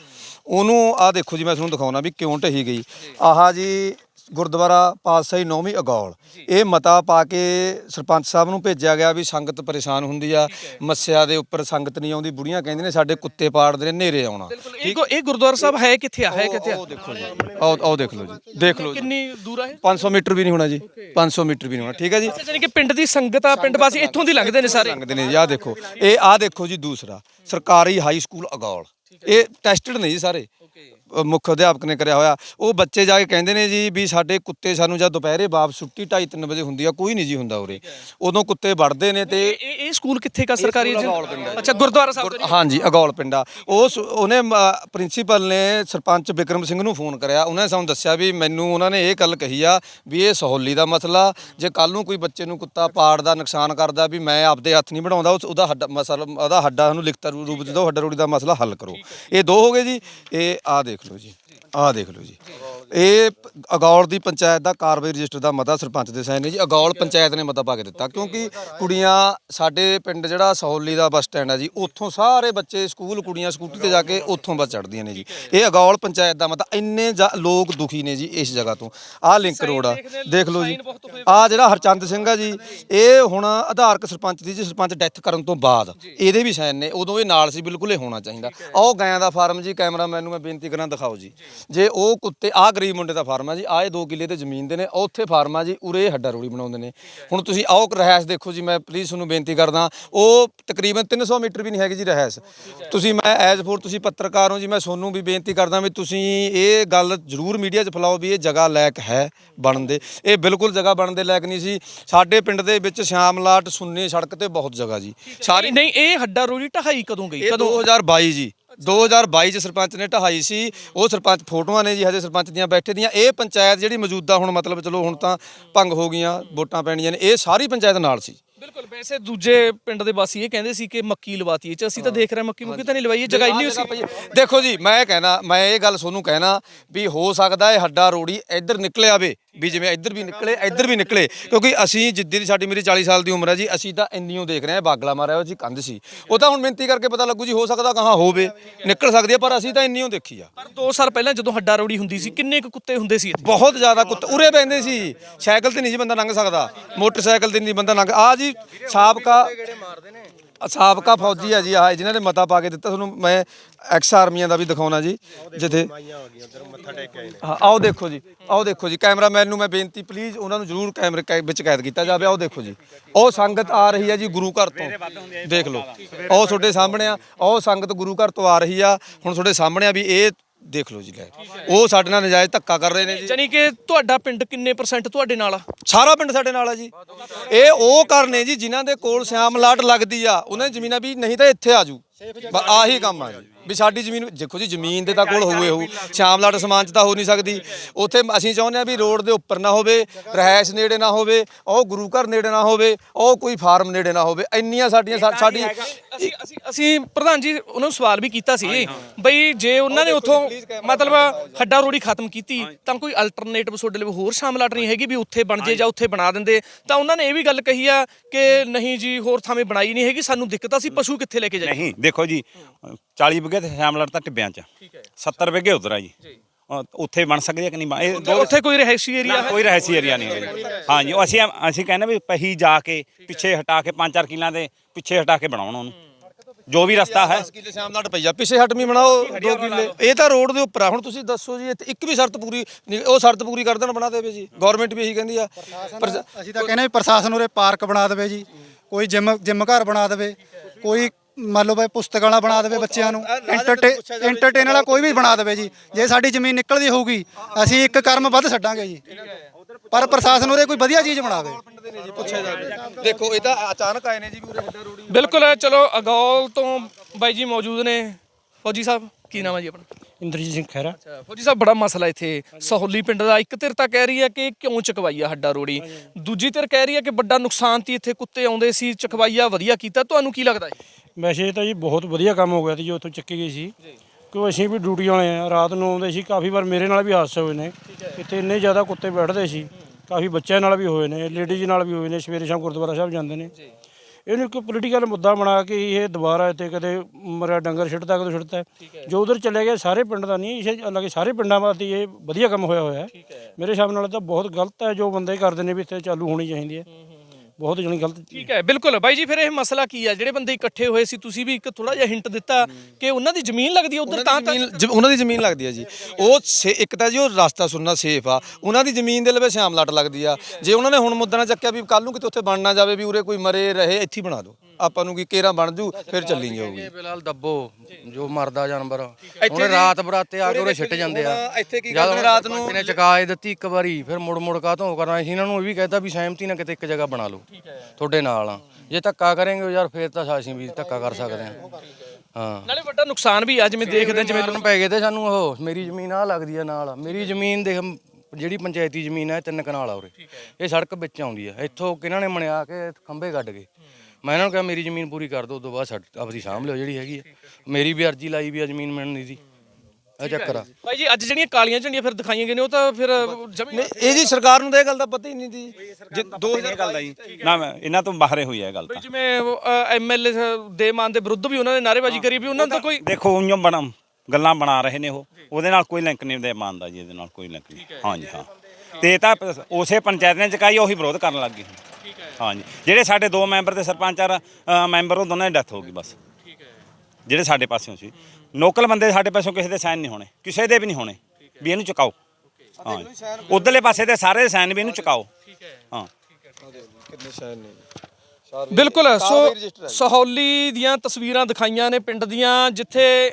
ਉਹਨੂੰ ਆ ਦੇਖੋ ਜੀ, ਮੈਂ ਤੁਹਾਨੂੰ ਦਿਖਾਉਣਾ ਵੀ ਕਿਉਂ ਢਹੀ ਗਈ। ਆਹਾ ਜੀ ਗੁਰਦੁਆਰਾ ਪਾਤਸ਼ਾਹੀ ਨੌਵੀਂ ਅਗੌਲ। ਇਹ ਮਤਾ ਪਾ ਕੇ ਸਰਪੰਚ ਸਾਹਿਬ ਨੂੰ ਭੇਜਿਆ ਗਿਆ ਵੀ ਸੰਗਤ ਪਰੇਸ਼ਾਨ ਹੁੰਦੀ ਆ ਮੱਸਿਆ ਦੇ ਉੱਪਰ ਸੰਗਤ ਨਹੀਂ ਆਉਂਦੀ ਬੁੜੀਆਂ ਕਹਿੰਦੇ ਨੇ ਸਾਡੇ ਕੁੱਤੇ ਪਾੜਦੇ ਨੇ ਹਨੇਰੇ ਆਉਣਾ।
ਬਿਲਕੁਲ ਇਹ ਗੁਰਦੁਆਰਾ ਸਾਹਿਬ ਹੈ ਕਿੱਥੇ ਆ? ਹੈ ਕਿੱਥੇ ਆ?
ਉਹ ਦੇਖੋ ਜੀ। ਆਓ ਆਓ ਦੇਖ ਲਓ ਜੀ। ਦੇਖ ਲਓ
ਕਿੰਨੀ ਦੂਰ ਆ ਇਹ?
500 ਮੀਟਰ ਵੀ ਨਹੀਂ ਹੋਣਾ ਜੀ। 500 ਮੀਟਰ ਵੀ ਨਹੀਂ ਹੋਣਾ। ਠੀਕ ਹੈ ਜੀ?
ਜਾਨੀ ਕਿ ਪਿੰਡ ਦੀ ਸੰਗਤ ਆ ਪਿੰਡ ਵਾਸੀ ਇੱਥੋਂ ਦੀ ਲੰਘਦੇ ਨੇ ਸਾਰੇ?
ਲੰਘਦੇ ਨੇ ਜੀ। ਆਹ ਦੇਖੋ। ਇਹ ਆਹ ਦੇਖੋ ਜੀ ਦੂਸਰਾ। ਸਰਕਾਰੀ ਹਾਈ ਸਕੂਲ ਅਗੌਲ। ਇਹ ਟੈਸਟਡ ਨੇ ਜੀ ਸਾਰੇ। ਮੁੱਖ ਅਧਿਆਪਕ ਨੇ ਕਰਿਆ ਹੋਇਆ। ਉਹ ਬੱਚੇ ਜਾ ਕੇ ਕਹਿੰਦੇ ਨੇ ਜੀ ਵੀ ਸਾਡੇ ਕੁੱਤੇ ਸਾਨੂੰ ਜਦ ਦੁਪਹਿਰੇ ਵਾਪਸ ਛੁੱਟੀ 2:30 3 ਵਜੇ ਹੁੰਦੀ ਆ ਕੋਈ ਨਹੀਂ ਜੀ ਹੁੰਦਾ ਉਰੇ। ਉਦੋਂ ਕੁੱਤੇ ਵੜਦੇ ਨੇ ਤੇ
ਇਹ ਇਹ ਸਕੂਲ ਕਿੱਥੇ ਕਾ ਸਰਕਾਰੀ
ਸਕੂਲ ਅਗੌਲ ਪਿੰਡ ਹੈ ਜੀ।
ਅੱਛਾ ਗੁਰਦੁਆਰਾ ਸਾਹਿਬ ਤੋਂ ਜੀ।
ਹਾਂਜੀ ਅਗੌਲ ਪਿੰਡਾ ਉਸ ਉਹਨੇ ਪ੍ਰਿੰਸੀਪਲ ਨੇ ਸਰਪੰਚ ਬਿਕਰਮ ਸਿੰਘ ਨੂੰ ਫੋਨ ਕਰਿਆ। ਉਹਨੇ ਸਾਨੂੰ ਦੱਸਿਆ ਵੀ ਮੈਨੂੰ ਉਹਨਾਂ ਨੇ ਇਹ ਗੱਲ ਕਹੀ ਆ ਵੀ ਇਹ ਸਹੌਲੀ ਦਾ ਮਸਲਾ ਜੇ ਕੱਲ ਨੂੰ ਕੋਈ ਬੱਚੇ ਨੂੰ ਕੁੱਤਾ ਪਾੜਦਾ ਨੁਕਸਾਨ ਕਰਦਾ ਵੀ ਮੈਂ ਆਪਦੇ ਹੱਥ ਨਹੀਂ ਬਣਾਉਂਦਾ ਉਸ- ਉਹਦਾ ਹੱਡਾ ਮਸਲਾ ਉਹਦਾ ਹੱਡਾ ਨੂੰ ਲਿਖਤ ਰੂਪ ਚ ਦਿਓ ਹੱਡਾ ਰੋੜੀ ਦਾ ਮਸਲਾ ਹੱਲ ਕਰੋ। ਇਹ ਦੋ ਹੋ ਗਏ ਜੀ। ਇਹ ਆਹ ਦੇਖ। ਲਓ ਜੀ ਆਹ ਦੇਖ ਲਓ ਜੀ। ਇਹ ਅਗੌਲ ਦੀ ਪੰਚਾਇਤ ਦਾ ਕਾਰਵਾਈ ਰਜਿਸਟਰ ਦਾ ਮਤਾ ਸਰਪੰਚ ਦੇ ਸਾਈਨ ਨੇ ਜੀ। ਅਗੌਲ ਪੰਚਾਇਤ ਨੇ ਮਤਾ ਪਾ ਕੇ ਦਿੱਤਾ ਕਿਉਂਕਿ ਕੁੜੀਆਂ ਸਾਡੇ ਪਿੰਡ ਜਿਹੜਾ ਸਹੌਲੀ ਦਾ ਬੱਸ ਸਟੈਂਡ ਹੈ ਜੀ, ਉੱਥੋਂ ਸਾਰੇ ਬੱਚੇ ਸਕੂਲ ਕੁੜੀਆਂ ਸਕੂਟੀ ਤੇ ਜਾ ਕੇ ਉੱਥੋਂ ਬੱਸ ਚੜ੍ਹਦੀਆਂ ਨੇ ਜੀ। ਇਹ ਅਗੌਲ ਪੰਚਾਇਤ ਦਾ ਮਤਾ, ਇੰਨੇ ਜਾ- ਲੋਕ ਦੁਖੀ ਨੇ ਜੀ ਇਸ ਜਗ੍ਹਾ ਤੋਂ। ਆਹ ਲਿੰਕ ਰੋਡ ਆ, ਦੇਖ ਲਓ ਜੀ। ਆਹ ਜਿਹੜਾ ਹਰਚੰਦ ਸਿੰਘ ਆ ਜੀ, ਇਹ ਹੁਣ ਆਧਾਰਕ ਸਰਪੰਚ ਦੀ ਜੀ, ਸਰਪੰਚ ਡੈਥ ਕਰਨ ਤੋਂ ਬਾਅਦ ਇਹਦੇ ਵੀ ਸਾਈਨ ਨੇ, ਉਦੋਂ ਇਹ ਨਾਲ ਸੀ, ਬਿਲਕੁਲ ਇਹ ਹੋਣਾ ਚਾਹੀਦਾ। ਆਹ ਗਾਇਆਂ ਦਾ ਫਾਰਮ ਜੀ, ਕੈਮਰਾਮੈਨ ਨੂੰ ਮੈਂ ਬੇਨਤੀ ਕਰਾਂ ਦਿਖਾਓ ਜੀ। ਜੇ ਉਹ ਕੁੱਤੇ ਆਹ ਗਰੀਬ ਮੁੰਡੇ ਦਾ ਫਾਰਮ ਆ ਜੀ ਇਹ 2 ਕਿੱਲੇ ਤੇ ਜ਼ਮੀਨ ਦੇ ਨੇ ਉੱਥੇ ਫਾਰਮ ਆ ਜੀ ਉਰੇ ਹੱਡਾ ਰੋੜੀ ਬਣਾਉਂਦੇ ਨੇ। ਹੁਣ ਤੁਸੀਂ ਆਓ ਰਹਿਸ਼ ਦੇਖੋ ਜੀ ਮੈਂ ਪਲੀਜ਼ ਤੁਹਾਨੂੰ ਬੇਨਤੀ ਕਰਦਾ ਉਹ ਤਕਰੀਬਨ 300 ਮੀਟਰ ਵੀ ਨਹੀਂ ਹੈਗੀ ਜੀ ਰਹਿਸ਼। ਤੁਸੀਂ ਮੈਂ ਐਜ਼ ਫੋਰ ਤੁਸੀਂ ਪੱਤਰਕਾਰ ਹੋ ਜੀ ਮੈਂ ਤੁਹਾਨੂੰ ਵੀ ਬੇਨਤੀ ਕਰਦਾ ਵੀ ਤੁਸੀਂ ਇਹ ਗੱਲ ਜ਼ਰੂਰ ਮੀਡੀਆ 'ਚ ਫੈਲਾਓ ਵੀ ਇਹ ਜਗ੍ਹਾ ਲਾਇਕ ਹੈ ਬਣਨ ਦੇ। ਇਹ ਬਿਲਕੁਲ ਜਗ੍ਹਾ ਬਣਨ ਦੇ ਲਾਇਕ ਨਹੀਂ ਸੀ। ਸਾਡੇ ਪਿੰਡ ਦੇ ਵਿੱਚ ਸ਼ਾਮਲਾਟ ਸੁੰਨੇ ਸੜਕ ਤੇ ਬਹੁਤ ਜਗ੍ਹਾ ਜੀ। ਸਾਰੀ
ਨਹੀਂ ਇਹ ਹੱਡਾ ਰੋੜੀ ਢਹਾਈ ਕਦੋਂ ਗਈ?
ਇਹ
ਕਦੋਂ?
2022 ਜੀ। 2022 ਚ ਸਰਪੰਚ ਨੇ ਢਹਾਈ ਸੀ ਉਹ ਸਰਪੰਚ ਫੋਟੋਆਂ ਨੇ ਜੀ ਹਜੇ ਸਰਪੰਚ ਦੀਆਂ ਬੈਠੇ ਦੀਆਂ। ਇਹ ਪੰਚਾਇਤ ਜਿਹੜੀ ਮੌਜੂਦਾ ਹੁਣ ਮਤਲਬ ਚਲੋ ਹੁਣ ਤਾਂ ਭੰਗ ਹੋ ਗਈਆਂ ਵੋਟਾਂ ਪੈਣੀਆਂ ਨੇ ਇਹ ਸਾਰੀ ਪੰਚਾਇਤ ਨਾਲ ਸੀ।
ਬਿਲਕੁਲ ਵੈਸੇ ਦੂਜੇ ਪਿੰਡ ਦੇ ਵਾਸੀ ਇਹ ਕਹਿੰਦੇ ਸੀ ਕਿ ਮੱਕੀ ਲਵਾਤੀ ਇਹ ਚ ਅਸੀਂ ਤਾਂ ਦੇਖ ਰਹੇ ਹਾਂ ਮੱਕੀ ਮੁੱਕੀ ਤਾਂ ਨਹੀਂ ਲਵਾਈ ਇਹ ਜਗ੍ਹਾ ਇੰਨੀ ਸੀ
ਦੇਖੋ ਜੀ ਮੈਂ ਕਹਿਣਾ ਮੈਂ ਇਹ ਗੱਲ ਤੁਹਾਨੂੰ ਕਹਿਣਾ ਵੀ ਹੋ ਸਕਦਾ ਇਹ ਹੱਡਾ ਰੋੜੀ ਇੱਧਰ ਨਿਕਲੇ ਆਵੇ ਵੀ ਜਿਵੇਂ ਇੱਧਰ ਵੀ ਨਿਕਲੇ ਇੱਧਰ ਵੀ ਨਿਕਲੇ। ਕਿਉਂਕਿ ਅਸੀਂ ਜਿੱਦੀ ਦੀ ਸਾਡੀ ਮੇਰੀ 40 ਸਾਲ ਦੀ ਉਮਰ ਹੈ ਜੀ ਅਸੀਂ ਤਾਂ ਇੰਨੀਓ ਦੇਖ ਰਹੇ ਹਾਂ ਬਾਗਲਾ ਮਾਰਿਆ ਉਹ ਜੀ ਕੰਧ ਸੀ। ਉਹ ਤਾਂ ਹੁਣ ਮਿਹਨਤੀ ਕਰਕੇ ਪਤਾ ਲੱਗੂ ਜੀ ਹੋ ਸਕਦਾ ਕਹਾਂ ਹੋਵੇ ਨਿਕਲ ਸਕਦੀ ਹੈ ਪਰ ਅਸੀਂ ਤਾਂ ਇੰਨੀਓ ਦੇਖੀ ਆ।
ਪਰ 2 ਸਾਲ ਪਹਿਲਾਂ ਜਦੋਂ ਹੱਡਾ ਰੋੜੀ ਹੁੰਦੀ ਸੀ ਕਿੰਨੇ ਕੁ ਕੁੱਤੇ ਹੁੰਦੇ ਸੀ ਇੱਥੇ?
ਬਹੁਤ ਜ਼ਿਆਦਾ ਕੁੱਤੇ ਉਰੇ ਪੈਂਦੇ ਸੀ। ਸਾਈਕਲ ਤੇ ਨਹੀਂ ਜੀ ਬੰਦਾ ਲੰਘ ਸਕਦਾ ਮੋਟਰਸਾਈਕਲ ਤੇ ਨਹੀਂ ਬੰਦਾ ਲੰਘ ਆ ਜੀ ਸਾਬਕਾ ਸਾਬਕਾ ਫੌਜੀ ਆ ਜੀ, ਆਹ ਜਿਨ੍ਹਾਂ ਨੇ ਮਤਾ ਪਾ ਕੇ ਦਿੱਤਾ, ਤੁਹਾਨੂੰ ਮੈਂ ਐਕਸ ਆਰਮੀਆਂ ਦਾ ਵੀ ਦਿਖਾਉਣਾ ਜੀ, ਜਿੱਥੇ ਹਾਂ ਆਓ ਦੇਖੋ ਜੀ ਆਓ ਦੇਖੋ ਜੀ, ਕੈਮਰਾਮੈਨ ਨੂੰ ਮੈਂ ਬੇਨਤੀ ਪਲੀਜ਼ ਉਹਨਾਂ ਨੂੰ ਜ਼ਰੂਰ ਕੈਮਰੇ ਕੈ- ਵਿੱਚ ਕੈਦ ਕੀਤਾ ਜਾਵੇ ਆਓ ਦੇਖੋ ਜੀ। ਉਹ ਸੰਗਤ ਆ ਰਹੀ ਹੈ ਜੀ ਗੁਰੂ ਘਰ ਤੋਂ, ਦੇਖ ਲਓ। ਉਹ ਤੁਹਾਡੇ ਸਾਹਮਣੇ ਆ, ਉਹ ਸੰਗਤ ਗੁਰੂ ਘਰ ਤੋਂ ਆ ਰਹੀ ਆ, ਹੁਣ ਤੁਹਾਡੇ ਸਾਹਮਣੇ ਆ ਵੀ ਇਹ ਦੇਖ ਲਓ ਜੀ ਲੈ। ਉਹ ਸਾਡੇ ਨਾਲ ਨਜਾਇਜ਼ ਧੱਕਾ ਕਰ ਰਹੇ ਨੇ ਜੀ।
ਜਾਨੀ ਕਿ ਤੁਹਾਡਾ ਪਿੰਡ ਕਿੰਨੇ ਪਰਸੈਂਟ ਤੁਹਾਡੇ ਨਾਲ ਆ?
ਸਾਰਾ ਪਿੰਡ ਸਾਡੇ ਨਾਲ ਆ ਜੀ। ਇਹ ਉਹ ਘਰ ਨੇ ਜੀ ਜਿਨ੍ਹਾਂ ਦੇ ਕੋਲ ਸਿਆਮ ਲਾਟ ਲੱਗਦੀ ਆ ਉਹਨਾਂ ਦੀ ਜ਼ਮੀਨਾਂ ਵੀ ਨਹੀਂ ਤਾਂ ਇੱਥੇ ਆ ਜੂ। ਆਹੀ ਕੰਮ ਆ ਜੀ। ਵੀ ਸਾਡੀ ਜ਼ਮੀਨ ਦੇਖੋ ਜੀ ਜ਼ਮੀਨ ਦੇ ਤਾਂ ਕੋਲ ਹੋਵੇ ਹੋ ਸ਼ਾਮਲਾਟ ਸਮਾਨ ਚ ਤਾਂ ਹੋ ਨਹੀਂ ਸਕਦੀ। ਉੱਥੇ ਅਸੀਂ ਚਾਹੁੰਦੇ ਆ ਵੀ ਰੋਡ ਦੇ ਉੱਪਰ ਨਾ ਹੋਵੇ ਰਹਿائش ਨੇੜੇ ਨਾ ਹੋਵੇ ਉਹ ਗੁਰੂ ਘਰ ਨੇੜੇ ਨਾ ਹੋਵੇ ਉਹ ਕੋਈ ਫਾਰਮ ਨੇੜੇ ਨਾ ਹੋਵੇ। ਇੰਨੀਆਂ ਸਾਡੀਆਂ ਸਾਡੀ
ਅਸੀਂ ਪ੍ਰਧਾਨ ਜੀ ਉਹਨਾਂ ਨੂੰ ਸਵਾਲ ਵੀ ਕੀਤਾ ਸੀ ਬਈ ਜੇ ਉਹਨਾਂ ਨੇ ਉੱਥੋਂ ਮਤਲਬ ਹੱਡਾ ਰੋੜੀ ਖਤਮ ਕੀਤੀ ਤਾਂ ਕੋਈ ਅਲਟਰਨੇਟਿਵ ਤੁਹਾਡੇ ਲਈ ਹੋਰ ਸ਼ਾਮਲਾਟ ਨਹੀਂ ਹੈਗੀ ਵੀ ਉੱਥੇ ਬਣ ਜੇ ਜਾਂ ਉੱਥੇ ਬਣਾ ਦਿੰਦੇ। ਤਾਂ ਉਹਨਾਂ ਨੇ ਇਹ ਵੀ ਗੱਲ ਕਹੀ ਆ ਕਿ ਨਹੀਂ ਜੀ ਹੋਰ ਥਾਵੇਂ ਬਣਾਈ ਨਹੀਂ ਹੈਗੀ ਸਾਨੂੰ ਦਿੱਕਤ ਆ ਸੀ ਪਸ਼ੂ ਕਿੱਥੇ ਲੈ ਕੇ ਜਾਈਏ?
ਨਹੀਂ ਦੇਖੋ ਜੀ 40 ਵਿਗੇ ਤੇ ਸ਼ਾਮਲੜ ਤਾਂ ਟਿੱਬਿਆਂ 'ਚ। ਠੀਕ ਹੈ। 70 ਵਿਗੇ ਉਧਰ ਆ ਜੀ। ਅ, ਉੱਥੇ ਬਣ ਸਕਦੀ ਹੈ ਕਿ ਨਹੀਂ ਬਣ-
ਉੱਥੇ ਕੋਈ ਰਹਿਸੀ ਏਰੀਆ
ਕੋਈ ਰਹਿਸੀ ਏਰੀਆ ਨਹੀਂ ਹੈ ਜੀ। ਅਸੀਂ ਅਸੀਂ ਕਹਿੰਦੇ ਵੀ ਪਹੀ ਜਾ ਕੇ ਪਿੱਛੇ ਹਟਾ ਕੇ ਪੰਜ ਚਾਰ ਕਿੱਲਾਂ ਦੇ ਪਿੱਛੇ ਹਟਾ ਕੇ ਬਣਾਉਣ ਉਹਨੂੰ। ਜੋ ਵੀ ਰਸਤਾ ਹੈ।
ਪਿੱਛੇ ਹਟਵੀਂ ਬਣਾਓ 2 ਕਿੱਲੇ। ਇਹ ਤਾਂ ਰੋਡ ਦੇ ਉੱਪਰ ਆ। ਹੁਣ ਤੁਸੀਂ ਦੱਸੋ ਜੀ ਇੱਥੇ ਇੱਕ ਵੀ ਸ਼ਰਤ ਪੂਰੀ ਉਹ ਸ਼ਰਤ ਪੂਰੀ ਕਰ ਦੇਣ ਬਣਾ ਦੇਵੇ ਜੀ। ਗਵਰਨਮੈਂਟ ਵੀ ਇਹੀ ਕਹਿੰਦੀ ਆ।
ਅਸੀਂ ਤਾਂ ਕਹਿੰਦੇ ਪ੍ਰਸ਼ਾਸਨ ਉਰੇ ਪਾਰਕ ਬਣਾ ਦੇਵੇ ਜੀ। ਕੋਈ ਜਿਮ ਜਿਮ ਘਰ ਬਣਾ ਦੇਵੇ। ਕੋਈ ਮੰਨ ਲਓ ਬਈ ਪੁਸਤਕਾਲਾ ਬਣਾ ਦੇਵੇ ਬੱਚਿਆਂ ਨੂੰ ਐਂਟਰਟੇਨ ਵਾਲਾ ਕੋਈ ਵੀ ਬਣਾ ਦੇਵੇ ਜੀ। ਜੇ ਸਾਡੀ ਜ਼ਮੀਨ ਨਿਕਲਦੀ ਹੋਊਗੀ ਅਸੀਂ ਇੱਕ ਕਰਮ ਵੱਧ ਛੱਡਾਂਗੇ ਜੀ। ਪਰ ਪ੍ਰਸ਼ਾਸਨ ਉਰੇ ਕੋਈ ਵਧੀਆ ਚੀਜ਼ ਬਣਾਵੇ।
ਪੁੱਛਿਆ ਜਾਵੇ ਦੇਖੋ ਇਹ ਤਾਂ ਅਚਾਨਕ ਆਏ ਨੇ ਜੀ ਵੀ ਉਰੇ ਹੱਡਾ ਰੋੜੀ
ਬਿਲਕੁਲ ਚਲੋ ਅਗੌਲ ਤੋਂ ਬਾਈ ਜੀ ਮੌਜੂਦ ਨੇ। ਫੌਜੀ ਸਾਹਿਬ ਕੀ ਨਾਮ ਹੈ ਜੀ ਆਪਣਾ?
ਇੰਦਰਜੀਤ ਸਿੰਘ ਖਹਿਰਾ।
ਅੱਛਾ ਫੌਜੀ ਸਾਹਿਬ ਬੜਾ ਮਸਲਾ ਇੱਥੇ। ਸਹੌਲੀ ਪਿੰਡ ਦਾ ਇੱਕ ਧਿਰ ਤਾਂ ਕਹਿ ਰਹੀ ਹੈ ਕਿ ਕਿਉਂ ਚਕਵਾਈ ਆ ਹੱਡਾ ਰੋੜੀ? ਦੂਜੀ ਧਿਰ ਕਹਿ ਰਹੀ ਹੈ ਕਿ ਵੱਡਾ ਨੁਕਸਾਨ ਤੀ ਇੱਥੇ ਕੁੱਤੇ ਆਉਂਦੇ ਸੀ ਚਕਵਾਈਆ ਵਧੀਆ ਕੀਤਾ। ਤੁਹਾਨੂੰ ਕੀ ਲੱਗਦਾ ਹੈ?
ਵੈਸੇ ਤਾਂ ਜੀ ਬਹੁਤ ਵਧੀਆ ਕੰਮ ਹੋ ਗਿਆ ਸੀ ਜੋ ਉੱਥੋਂ ਚੱਕੀ ਗਈ ਸੀ। ਕਿਉਂ ਅਸੀਂ ਵੀ ਡਿਊਟੀ ਵਾਲੇ ਆ ਰਾਤ ਨੂੰ ਆਉਂਦੇ ਸੀ ਕਾਫੀ ਵਾਰ ਮੇਰੇ ਨਾਲ ਵੀ ਹਾਦਸੇ ਹੋਏ ਨੇ। ਇੱਥੇ ਇੰਨੇ ਜ਼ਿਆਦਾ ਕੁੱਤੇ ਬੈਠਦੇ ਸੀ ਕਾਫੀ ਬੱਚਿਆਂ ਨਾਲ ਵੀ ਹੋਏ ਨੇ ਲੇਡੀਜ਼ ਨਾਲ ਵੀ ਹੋਏ ਨੇ ਸਵੇਰੇ ਸ਼ਾਮ ਗੁਰਦੁਆਰਾ ਸਾਹਿਬ ਜਾਂਦੇ ਨੇ। ਇਹਨੂੰ ਇੱਕ ਪੋਲੀਟੀਕਲ ਮੁੱਦਾ ਬਣਾ ਕੇ ਇਹ ਦੁਬਾਰਾ ਇੱਥੇ ਕਦੇ ਮਰਿਆ ਡੰਗਰ ਛਿੜਦਾ ਕਦੇ ਛਿੜਦਾ ਜੋ ਉਧਰ ਚਲੇ ਗਿਆ ਸਾਰੇ ਪਿੰਡ ਦਾ ਨਹੀਂ ਇਹ ਅਲੱਗ ਸਾਰੇ ਪਿੰਡਾਂ ਵਾਸਤੇ ਇਹ ਵਧੀਆ ਕੰਮ ਹੋਇਆ ਹੋਇਆ ਹੈ। ਮੇਰੇ ਹਿਸਾਬ ਨਾਲ ਤਾਂ ਬਹੁਤ ਗਲਤ ਹੈ ਜੋ ਬੰਦੇ ਕਰਦੇ ਨੇ ਵੀ ਇੱਥੇ ਚਾਲੂ ਹੋਣੀ ਚਾਹੀਦੀ ਹੈ। ਬਹੁਤ ਜਣੀ ਗਲਤ
ਠੀਕ ਹੈ ਬਿਲਕੁਲ। ਬਾਈ ਜੀ ਫਿਰ ਇਹ ਮਸਲਾ ਕੀ ਆ? ਜਿਹੜੇ ਬੰਦੇ ਇਕੱਠੇ ਹੋਏ ਸੀ ਤੁਸੀਂ ਵੀ ਇੱਕ ਥੋੜਾ ਜਿਹਾ ਹਿੰਟ ਦਿੱਤਾ ਕਿ ਉਹਨਾਂ ਦੀ ਜ਼ਮੀਨ ਲੱਗਦੀ ਹੈ ਉਧਰ ਤਾਂ ਤਾਂ
ਜ਼ਮੀਨ ਉਹਨਾਂ ਦੀ ਜ਼ਮੀਨ ਲੱਗਦੀ ਆ ਜੀ। ਉਹ ਸੇ- ਇੱਕ ਤਾਂ ਜੀ ਉਹ ਰਸਤਾ ਸੁਣਨਾ ਸੇਫ ਆ। ਉਹਨਾਂ ਦੀ ਜ਼ਮੀਨ ਦੇ ਲਵੇ ਸ਼ਾਮਲਾਟ ਲੱਗਦੀ ਆ। ਜੇ ਉਹਨਾਂ ਨੇ ਹੁਣ ਮੁੱਦਾ ਨਾ ਚੱਕਿਆ ਵੀ ਕੱਲ ਨੂੰ ਕਿਤੇ ਉੱਥੇ ਬਣ ਨਾ ਜਾਵੇ ਵੀ ਉਰੇ ਕੋਈ ਮਰੇ ਰਹੇ ਇੱਥੇ ਹੀ ਬਣਾ ਦਿਓ। ਆਪਾਂ ਨੂੰ ਕੀ ਕੇਰਾ ਬਣ ਜੂ ਫਿਰ ਚੱਲੀ ਜਾਊਗੀ।
ਫਿਲਹਾਲ ਦੱਬੋ ਜੋ ਮਰਦਾ ਜਾਨਵਰ। ਹੁਣ ਰਾਤ ਬਰਾਤੇ ਆ ਕੇ ਉਹਦੇ ਛਿੱਟ ਜਾਂਦੇ ਆ।
ਹੁਣ ਇੱਥੇ ਕੀ ਕਰਦੇ ਨੇ ਰਾਤ ਨੂੰ?
ਪੰਚ ਨੇ ਚਕਾਏ ਦਿੱਤੀ ਇੱਕ ਵਾਰੀ ਫਿਰ ਮੁੜ ਮੁੜ ਕਾ ਤੋਂ ਕਰਨਾ? ਸੀ ਇਹਨਾਂ ਨੂੰ ਇਹ ਵੀ ਕਹਿਤਾ ਵੀ ਸਹਿਮਤੀ ਨਾਲ ਕਿਤੇ ਇੱਕ ਜਗ੍ਹਾ ਬਣਾ ਲਓ ਤੁਹਾਡੇ ਨਾਲ ਆ। ਜੇ ਧੱਕਾ ਕਰਾਂਗੇ ਯਾਰ ਫੇਰ ਤਾਂ ਅਸੀਂ ਵੀ ਧੱਕਾ ਕਰ ਸਕਦੇ ਆ ਹਾਂ।
ਨਾਲੇ ਵੱਡਾ ਨੁਕਸਾਨ ਵੀ ਆ ਜਿਵੇਂ ਦੇਖਦੇ ਜਿਵੇਂ
ਮਾਰਨ ਪੈ ਗਏ ਤੇ ਸਾਨੂੰ ਉਹ ਮੇਰੀ ਜ਼ਮੀਨ ਆ ਲੱਗਦੀ ਆ ਨਾਲ। ਮੇਰੀ ਜ਼ਮੀਨ ਦੇਖ ਜਿਹੜੀ ਪੰਚਾਇਤੀ ਜ਼ਮੀਨ ਹੈ ਤਿੰਨ ਕਨਾਲ ਆ ਉਰੇ। ਇਹ ਸੜਕ ਵਿੱਚ ਆਉਂਦੀ ਆ। ਇੱਥੋਂ ਕਿਹਨਾਂ ਨੇ ਮਣਿਆ ਕੇ ਖੰਭੇ ਕੱਢ ਗਏ। ਮੈਂ ਇਹਨਾਂ ਨੂੰ ਕਿਹਾ ਮੇਰੀ ਜ਼ਮੀਨ ਪੂਰੀ ਕਰ ਦਿਓ ਉਦੋਂ ਬਾਅਦ ਸਾਡ ਆਪਦੀ ਸਾਂਭ ਲਿਓ ਜਿਹੜੀ ਹੈਗੀ ਆ। ਮੇਰੀ ਵੀ ਅਰਜੀ ਲਾਈ ਵੀ ਆ ਜ਼ਮੀਨ ਮਿਲਣ ਦੀ ਇਹ ਚੱਕਰ ਆ।
ਬਾਈ ਜੀ ਅੱਜ ਜਿਹੜੀਆਂ ਕਾਲੀਆਂ ਝੰਡੀਆਂ ਫਿਰ ਦਿਖਾਈਆਂ ਗਈਆਂ ਨੇ ਉਹ ਤਾਂ ਫਿਰ ਜ਼ਮੀਨ
ਨਹੀਂ ਇਹ ਜੀ ਸਰਕਾਰ ਨੂੰ ਤਾਂ ਇਹ ਗੱਲ ਦਾ ਪਤਾ ਹੀ ਨਹੀਂ ਜੀ। ਜੇ
ਦੋ ਇਹ ਗੱਲ ਦਾ ਜੀ। ਨਾ ਮੈਂ- ਇਹਨਾਂ ਤੋਂ ਬਾਹਰੇ ਹੋਈ ਹੈ ਗੱਲ ਤਾਂ।
ਜਿਵੇਂ ਐਮਐਲਏ ਦੇ ਮਾਨ ਦੇ ਵਿਰੁੱਧ ਵੀ ਉਹਨਾਂ ਨੇ ਨਾਅਰੇਬਾਜ਼ੀ ਕਰੀ ਵੀ ਉਹਨਾਂ ਦਾ ਕੋਈ
ਦੇਖੋ ਉਈਓ ਬਣਾ ਗੱਲਾਂ ਬਣਾ ਰਹੇ ਨੇ ਉਹ। ਉਹਦੇ ਨਾਲ ਕੋਈ ਲਿੰਕ ਨਹੀਂ ਦੇ ਮੰਨਦਾ ਜੀ ਇਹਦੇ ਨਾਲ ਕੋਈ ਲਿੰਕ ਨਹੀਂ। ਹਾਂਜੀ ਹਾਂ ਤੇ ਇਹ ਤਾਂ ਪ- ਉਸੇ ਪੰਚਾਇਤ ਨੇ ਚਕਾਈ ਉਹੀ ਵਿਰੋਧ ਕਰਨ ਲੱਗ ਗਈ ਹਾਂਜੀ। ਜਿਹੜੇ ਸਾਡੇ ਦੋ ਮੈਂਬਰ ਤੇ ਸਰਪੰਚ ਆ ਅ, ਮੈਂਬਰ ਉਹ ਦੋਨਾਂ ਦੀ ਡੈਥ ਹੋ ਗਈ ਬਸ। ਜਿਹੜੇ ਸਾਡੇ ਪਾਸਿਓਂ ਸੀ। ਲੋਕਲ ਬੰਦੇ ਸਾਡੇ ਪਾਸਿਓਂ ਕਿਸੇ ਦੇ ਸਾਈਨ ਨਹੀਂ ਹੋਣੇ। ਕਿਸੇ ਦੇ ਵੀ ਨਹੀਂ ਹੋਣੇ। ਵੀ ਇਹਨੂੰ ਚੁਕਾਓ। ਹਾਂ ਉਧਰਲੇ ਪਾਸੇ ਦੇ ਸਾਰੇ ਸਾਈਨ ਵੀ ਇਹਨੂੰ ਚੁਕਾਓ। ਹਾਂ।
ਕਿੰਨੇ ਸ਼ਾਇਦ ਨਹੀਂ
ਬਿਲਕੁਲ ਸੋ ਸਹੌਲੀ ਦੀਆਂ ਤਸਵੀਰਾਂ ਦਿਖਾਈਆਂ ਨੇ ਪਿੰਡ ਦੀਆਂ ਜਿੱਥੇ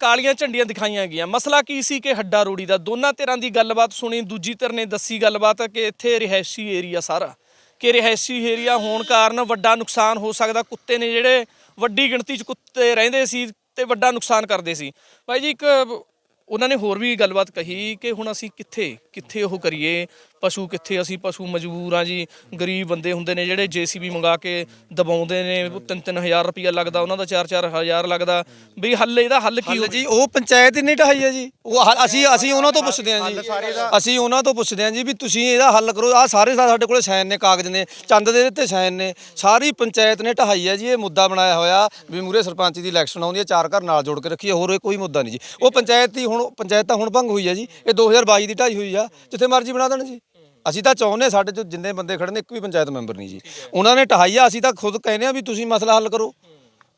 ਕਾਲੀਆਂ ਝੰਡੀਆਂ ਦਿਖਾਈਆਂ ਗਈਆਂ। ਮਸਲਾ ਕੀ ਸੀ ਕਿ ਹੱਡਾ ਰੋੜੀ ਦਾ? ਦੋਨਾਂ ਧਿਰਾਂ ਦੀ ਗੱਲਬਾਤ ਸੁਣੀ ਦੂਜੀ ਧਿਰ ਨੇ ਦੱਸੀ ਗੱਲਬਾਤ ਕਿ ਇੱਥੇ ਰਿਹਾਇਸ਼ੀ ਏਰੀਆ ਸਾਰਾ। ਕਿ ਰਿਹਾਇਸ਼ੀ ਏਰੀਆ ਹੋਣ ਕਾਰਨ ਵੱਡਾ ਨੁਕਸਾਨ ਹੋ ਸਕਦਾ। ਕੁੱਤੇ ਨੇ ਜਿਹੜੇ ਵੱਡੀ ਗਿਣਤੀ 'ਚ ਕੁੱਤੇ ਰਹਿੰਦੇ ਸੀ ਤੇ ਵੱਡਾ ਨੁਕਸਾਨ ਕਰਦੇ ਸੀ। ਭਾਈ ਜੀ, ਇੱਕ ਉਹਨਾਂ ਨੇ ਹੋਰ ਵੀ ਗੱਲਬਾਤ ਕਹੀ ਕਿ ਹੁਣ ਅਸੀਂ ਕਿੱਥੇ ਕਿੱਥੇ ਉਹ ਕਰੀਏ? ਪਸ਼ੂ ਕਿੱਥੇ ਅਸੀਂ ਪਸ਼ੂ ਮਜਬੂਰ ਆ ਜੀ। ਗਰੀਬ ਬੰਦੇ ਹੁੰਦੇ ਨੇ ਜਿਹੜੇ ਜੀਸੀਬੀ ਮੰਗਾ ਕੇ ਦਬਾਉਂਦੇ ਨੇ। 3-3000 ਰੁਪਇਆ ਲੱਗਦਾ ਉਹਨਾਂ ਦਾ 4-4 ਹਜ਼ਾਰ ਲੱਗਦਾ। ਵੀ ਹੱਲ ਇਹਦਾ ਹੱਲ ਕੀ ਹੋਵੇ?
ਜੀ ਉਹ ਪੰਚਾਇਤ ਹੀ ਨਹੀਂ ਢਾਈ ਹੈ ਜੀ। ਉਹ ਅਸੀਂ ਅਸੀਂ ਉਹਨਾਂ ਤੋਂ ਪੁੱਛਦੇ ਹਾਂ ਜੀ। ਅਸੀਂ ਉਹਨਾਂ ਤੋਂ ਪੁੱਛਦੇ ਹਾਂ ਜੀ ਵੀ ਤੁਸੀਂ ਇਹਦਾ ਹੱਲ ਕਰੋ। ਆ ਸਾਰੇ ਸਾਡੇ ਕੋਲੇ ਸਾਈਨ ਨੇ ਕਾਗਜ਼ ਨੇ ਚੰਦ ਦੇ ਦਿੱਤੇ ਸਾਈਨ ਨੇ। ਸਾਰੀ ਪੰਚਾਇਤ ਨੇ ਢਾਈ ਹੈ ਜੀ ਇਹ ਮੁੱਦਾ ਬਣਾਇਆ ਹੋਇਆ। ਵੀ ਮੂਰੇ ਸਰਪੰਚ ਦੀ ਇਲੈਕਸ਼ਨ ਆਉਂਦੀ ਹੈ ਚਾਰ ਘਰ ਨਾਲ ਜੋੜ ਕੇ ਰੱਖੀਏ ਹੋਰ ਇਹ ਕੋਈ ਮੁੱਦਾ ਨਹੀਂ ਜੀ। ਉਹ ਪੰਚਾਇਤ ਦੀ ਹੁਣ ਪੰਚਾਇਤ ਤਾਂ ਹੁਣ ਭੰਗ ਹੋਈ ਹੈ ਜੀ। ਇਹ 2022 ਦੀ ਢਾਈ ਹੋਈ ਆ। ਜਿੱਥੇ ਮਰਜ਼ੀ ਬਣਾ ਦੇਣ ਜੀ। ਅਸੀਂ ਤਾਂ ਚਾਹੁੰਦੇ ਸਾਡੇ ਚ ਜਿੰਨੇ ਬੰਦੇ ਖੜੇ ਨੇ ਇੱਕ ਵੀ ਪੰਚਾਇਤ ਮੈਂਬਰ ਨਹੀਂ ਜੀ। ਉਹਨਾਂ ਨੇ ਢਾਈ ਆ ਅਸੀਂ ਤਾਂ ਖੁਦ ਕਹਿੰਦੇ ਆ ਵੀ ਤੁਸੀਂ ਮਸਲਾ ਹੱਲ ਕਰੋ।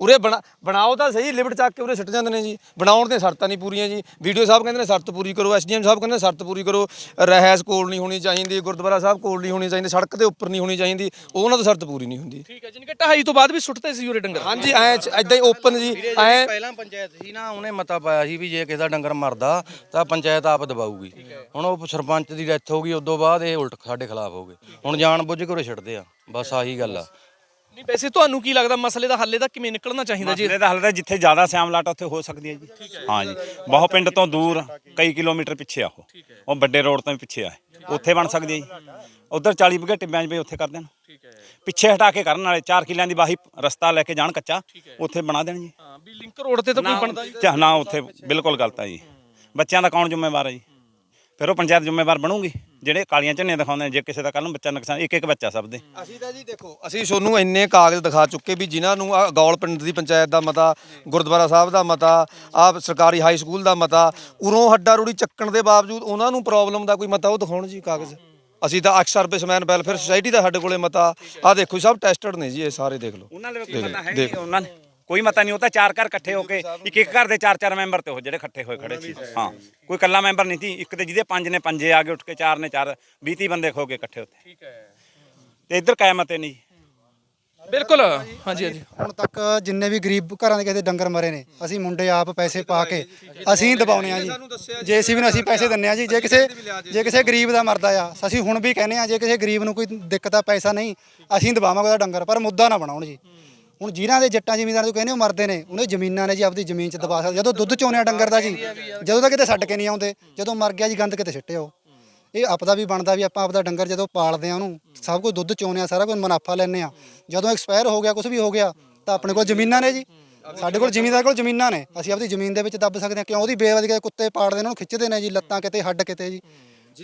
ਉਰੇ ਬਣਾ ਬਣਾਓ ਤਾਂ ਸਹੀ ਲਿਮਟ ਚੱਕ ਕੇ ਉਰੇ ਸਿੱਟ ਜਾਂਦੇ ਨੇ ਜੀ। ਬਣਾਉਣ ਦੇ ਸ਼ਰਤਾਂ ਨਹੀਂ ਪੂਰੀਆਂ ਜੀ। ਵੀਡੀਓ ਸਾਹਿਬ ਕਹਿੰਦੇ ਨੇ ਸ਼ਰਤ ਪੂਰੀ ਕਰੋ ਐਸਡੀਐਮ ਸਾਹਿਬ ਕਹਿੰਦੇ ਸ਼ਰਤ ਪੂਰੀ ਕਰੋ। ਰਹਿਸ ਕੋਲ ਨਹੀਂ ਹੋਣੀ ਚਾਹੀਦੀ ਗੁਰਦੁਆਰਾ ਸਾਹਿਬ ਕੋਲ ਨਹੀਂ ਹੋਣੀ ਚਾਹੀਦੀ ਸੜਕ ਦੇ ਉੱਪਰ ਨਹੀਂ ਹੋਣੀ ਚਾਹੀਦੀ। ਉਹਨਾਂ ਤੋਂ ਸ਼ਰਤ ਪੂਰੀ ਨਹੀਂ ਹੁੰਦੀ।
ਠੀਕ ਹੈ ਜਿਨਕੇ ਢਾਈ ਤੋਂ ਬਾਅਦ ਵੀ ਸੁੱਟਦੇ ਸੀ ਉਰੇ ਡੰਗਰ?
ਹਾਂਜੀ ਐ ਐਦਾਂ ਹੀ ਓਪਨ ਜੀ ਐ
ਪਹਿਲਾਂ ਪੰਚਾਇਤ ਸੀ ਨਾ ਉਹਨੇ ਮਤਾ ਪਾਇਆ ਸੀ ਵੀ ਜੇ ਕਿਸੇ ਦਾ ਡੰਗਰ ਮਰਦਾ ਤਾਂ ਪੰਚਾਇਤ ਆਪ ਦਬਾਊਗੀ। ਹੁਣ ਉਹ ਸਰਪੰਚ ਦੀ ਡੈਥ ਹੋ ਗਈ ਉਦੋਂ ਬਾਅਦ ਇਹ ਉਲਟ ਸਾਡੇ ਖਿਲਾਫ ਹੋ ਗਏ। ਹੁਣ ਜਾਣ ਬੁੱਝ ਕੇ ਉਰੇ ਛੱਡਦੇ ਆ। ਬਸ ਆਹੀ ਗੱਲ ਆ।
ਨਹੀਂ ਵੈਸੇ ਤੁਹਾਨੂੰ ਕੀ ਲੱਗਦਾ ਮਸਲੇ ਦਾ ਹੱਲ ਇਹਦਾ ਕਿਵੇਂ ਨਿਕਲਣਾ ਚਾਹੀਦਾ ਜੀ?
ਮਸਲੇ ਦਾ ਹੱਲ ਤਾਂ ਜਿੱਥੇ ਜ਼ਿਆਦਾ ਸਿਆਮਲਾਟ ਉੱਥੇ ਹੋ ਸਕਦੀ ਹੈ ਜੀ। ਹਾਂ। ਜੀ। ਬਹੁਤ ਪਿੰਡ ਤੋਂ ਦੂਰ ਕਈ ਕਿਲੋਮੀਟਰ ਪਿੱਛੇ ਆ ਉਹ। ਉਹ ਵੱਡੇ ਰੋਡ ਤੋਂ ਵੀ ਪਿੱਛੇ ਆ। ਉੱਥੇ ਬਣ ਸਕਦੀ ਹੈ ਜੀ। ਉਧਰ 40 ਵਿਗੇ ਟਿੱਬਿਆਂ 'ਚ ਵੀ ਉੱਥੇ ਕਰ ਦੇਣ। ਪਿੱਛੇ ਹਟਾ ਕੇ ਕਰਨ ਵਾਲੇ 4 ਕਿੱਲਿਆਂ ਦੀ ਵਾਹੀ ਰਸਤਾ ਲੈ ਕੇ ਜਾਣ ਕੱਚਾ ਉੱਥੇ ਬਣਾ ਦੇਣ ਜੀ।
ਹਾਂ ਵੀ ਲਿੰਕ ਰੋਡ ਤੇ ਤਾਂ ਕੋਈ ਬਣਦਾ ਜੀ?
ਨਾ ਉੱਥੇ ਬਿਲਕੁਲ ਗਲਤ ਹੈ ਜੀ। ਬੱਚਿਆਂ ਦਾ ਕੌਣ ਜ਼ਿੰਮੇਵਾਰ ਹੈ ਜੀ? ਫਿਰ ਉਹ ਪੰਚਾਇਤ ਜ਼ਿੰਮੇਵਾਰ ਬਣੂਗੀ। ਜਿਹੜੇ ਕਾਲੀਆਂ ਝੰਡੀਆਂ ਦਿਖਾਉਂਦੇ ਨੇ ਜੇ ਕਿਸੇ ਦਾ ਕੱਲ ਨੂੰ ਬੱਚਾ ਨੁਕਸਾਨ ਇੱਕ ਇੱਕ ਬੱਚਾ ਸਭ ਦੇ।
ਅਸੀਂ ਤਾਂ ਜੀ ਦੇਖੋ ਅਸੀਂ ਤੁਹਾਨੂੰ ਇੰਨੇ ਕਾਗਜ਼ ਦਿਖਾ ਚੁੱਕੇ ਵੀ ਜਿਨ੍ਹਾਂ ਨੂੰ ਆਹ ਗੌਲ ਪਿੰਡ ਦੀ ਪੰਚਾਇਤ ਦਾ ਮਤਾ ਗੁਰਦੁਆਰਾ ਸਾਹਿਬ ਦਾ ਮਤਾ ਆਹ ਸਰਕਾਰੀ ਹਾਈ ਸਕੂਲ ਦਾ ਮਤਾ ਉਰੋਂ ਹੱਡਾ ਰੂੜੀ ਚੱਕਣ ਦੇ ਬਾਵਜੂਦ ਉਹਨਾਂ ਨੂੰ ਪ੍ਰੋਬਲਮ ਦਾ ਕੋਈ ਮਤਾ ਉਹ ਦਿਖਾਉਣ ਜੀ ਕਾਗਜ਼। ਅਸੀਂ ਤਾਂ ਅਕਸਰ ਸਰਵਿਸਮੈਨ ਵੈਲਫੇਅਰ ਸੁਸਾਇਟੀ ਦਾ ਸਾਡੇ ਕੋਲੇ ਮਤਾ। ਆਹ ਦੇਖੋ ਸਭ ਟੈਸਟਡ ਨੇ ਜੀ ਇਹ ਸਾਰੇ ਦੇਖ ਲਓ।
ਉਹਨਾਂ ਦੇ ਕੋਈ ਮਤਾ ਹੈ ਨਹੀਂ ਉਹਨਾਂ ਨੇ। ਕੋਈ ਮਤਾ ਨਹੀਂ ਉਹ ਤਾਂ ਚਾਰ ਘਰ ਇਕੱਠੇ ਹੋ ਕੇ ਇੱਕ ਇੱਕ ਘਰ ਦੇ ਚਾਰ ਚਾਰ ਮੈਂਬਰ ਤੇ ਉਹ ਜਿਹੜੇ ਇਕੱਠੇ ਹੋਏ ਖੜੇ ਸੀ। ਹਾਂ ਕੋਈ ਇਕੱਲਾ ਮੈਂਬਰ ਨਹੀਂ ਸੀ ਇੱਕ ਤੇ ਜਿਹਦੇ ਪੰਜ ਨੇ ਪੰਜੇ ਆ ਕੇ ਉੱਠ ਕੇ ਚਾਰ ਨੇ ਚਾਰ 20 30 ਬੰਦੇ ਖੋ ਕੇ ਇਕੱਠੇ ਉੱਥੇ। ਠੀਕ ਹੈ। ਤੇ ਇੱਧਰ ਕਾਇ ਮਤੇ ਨਹੀਂ।
ਬਿਲਕੁਲ ਹਾਂਜੀ ਹਾਂਜੀ।
ਹੁਣ ਤੱਕ ਜਿੰਨੇ ਵੀ ਗਰੀਬ ਘਰਾਂ ਦੇ ਕਿਸੇ ਦੇ ਡੰਗਰ ਮਰੇ ਨੇ ਅਸੀਂ ਮੁੰਡੇ ਆਪ ਪੈਸੇ ਪਾ ਕੇ ਅਸੀਂ ਦਬਾਉਣੇ ਆ ਜੀ। ਜੇਸੀਬੀ ਨੂੰ ਅਸੀਂ ਪੈਸੇ ਦਿੰਨੇ ਆ ਜੀ ਜੇ ਕਿਸੇ ਜੇ ਕਿਸੇ ਗਰੀਬ ਦਾ ਮਰਦਾ ਆ ਅਸੀਂ ਹੁਣ ਵੀ ਕਹਿੰਦੇ ਆ ਜੇ ਕਿਸੇ ਗਰੀਬ ਨੂੰ ਕੋਈ ਦਿੱਕਤ ਆ ਪੈਸਾ ਨਹੀਂ ਅਸੀਂ ਦਬਾਵਾਂਗੇ ਉਹਦਾ ਡੰਗਰ ਪਰ ਮੁੱਦਾ ਨਾ ਬਣਾਉਣ ਜੀ। ਹੁਣ ਜਿਨ੍ਹਾਂ ਦੇ ਜੱਟਾਂ ਜ਼ਮੀਨਦਾਰ ਤੋਂ ਕਹਿੰਦੇ ਉਹ ਮਰਦੇ ਨੇ ਉਹਨੇ ਜ਼ਮੀਨਾਂ ਨੇ ਜੀ ਆਪਦੀ ਜ਼ਮੀਨ 'ਚ ਦਬਾ ਸਕਦੇ ਜਦੋਂ ਦੁੱਧ ਚੋਣਿਆ ਡੰਗਰ ਦਾ ਜੀ ਜਦੋਂ ਤਾਂ ਕਿਤੇ ਛੱਡ ਕੇ ਨਹੀਂ ਆਉਂਦੇ ਜਦੋਂ ਮਰ ਗਿਆ ਜੀ ਗੰਦ ਕਿਤੇ ਸਿੱਟੇ ਉਹ ਇਹ ਆਪਦਾ ਵੀ ਬਣਦਾ ਵੀ ਆਪਾਂ ਆਪਦਾ ਡੰਗਰ ਜਦੋਂ ਪਾਲਦੇ ਆ ਉਹਨੂੰ ਸਭ ਕੁਝ ਦੁੱਧ ਚੋਣਿਆ ਸਾਰਾ ਕੁਝ ਮੁਨਾਫਾ ਲੈਣੇ ਆ। ਜਦੋਂ ਐਕਸਪਾਇਰ ਹੋ ਗਿਆ ਕੁਝ ਵੀ ਹੋ ਗਿਆ ਤਾਂ ਆਪਣੇ ਕੋਲ ਜ਼ਮੀਨਾਂ ਨੇ ਜੀ। ਸਾਡੇ ਕੋਲ ਜ਼ਮੀਨਦਾਰ ਕੋਲ ਜ਼ਮੀਨਾਂ ਨੇ। ਅਸੀਂ ਆਪਦੀ ਜ਼ਮੀਨ ਦੇ ਵਿੱਚ ਦੱਬ ਸਕਦੇ ਹਾਂ ਕਿਉਂ? ਉਹਦੀ ਬੇਵਦੀ ਕੇ ਕੁੱਤੇ ਪਾੜਦੇ ਨੇ ਉਹਨੂੰ ਖਿੱਚਦੇ ਨੇ ਜੀ ਲੱਤਾਂ ਕਿਤੇ ਹੱਡ ਕਿਤੇ ਜੀ।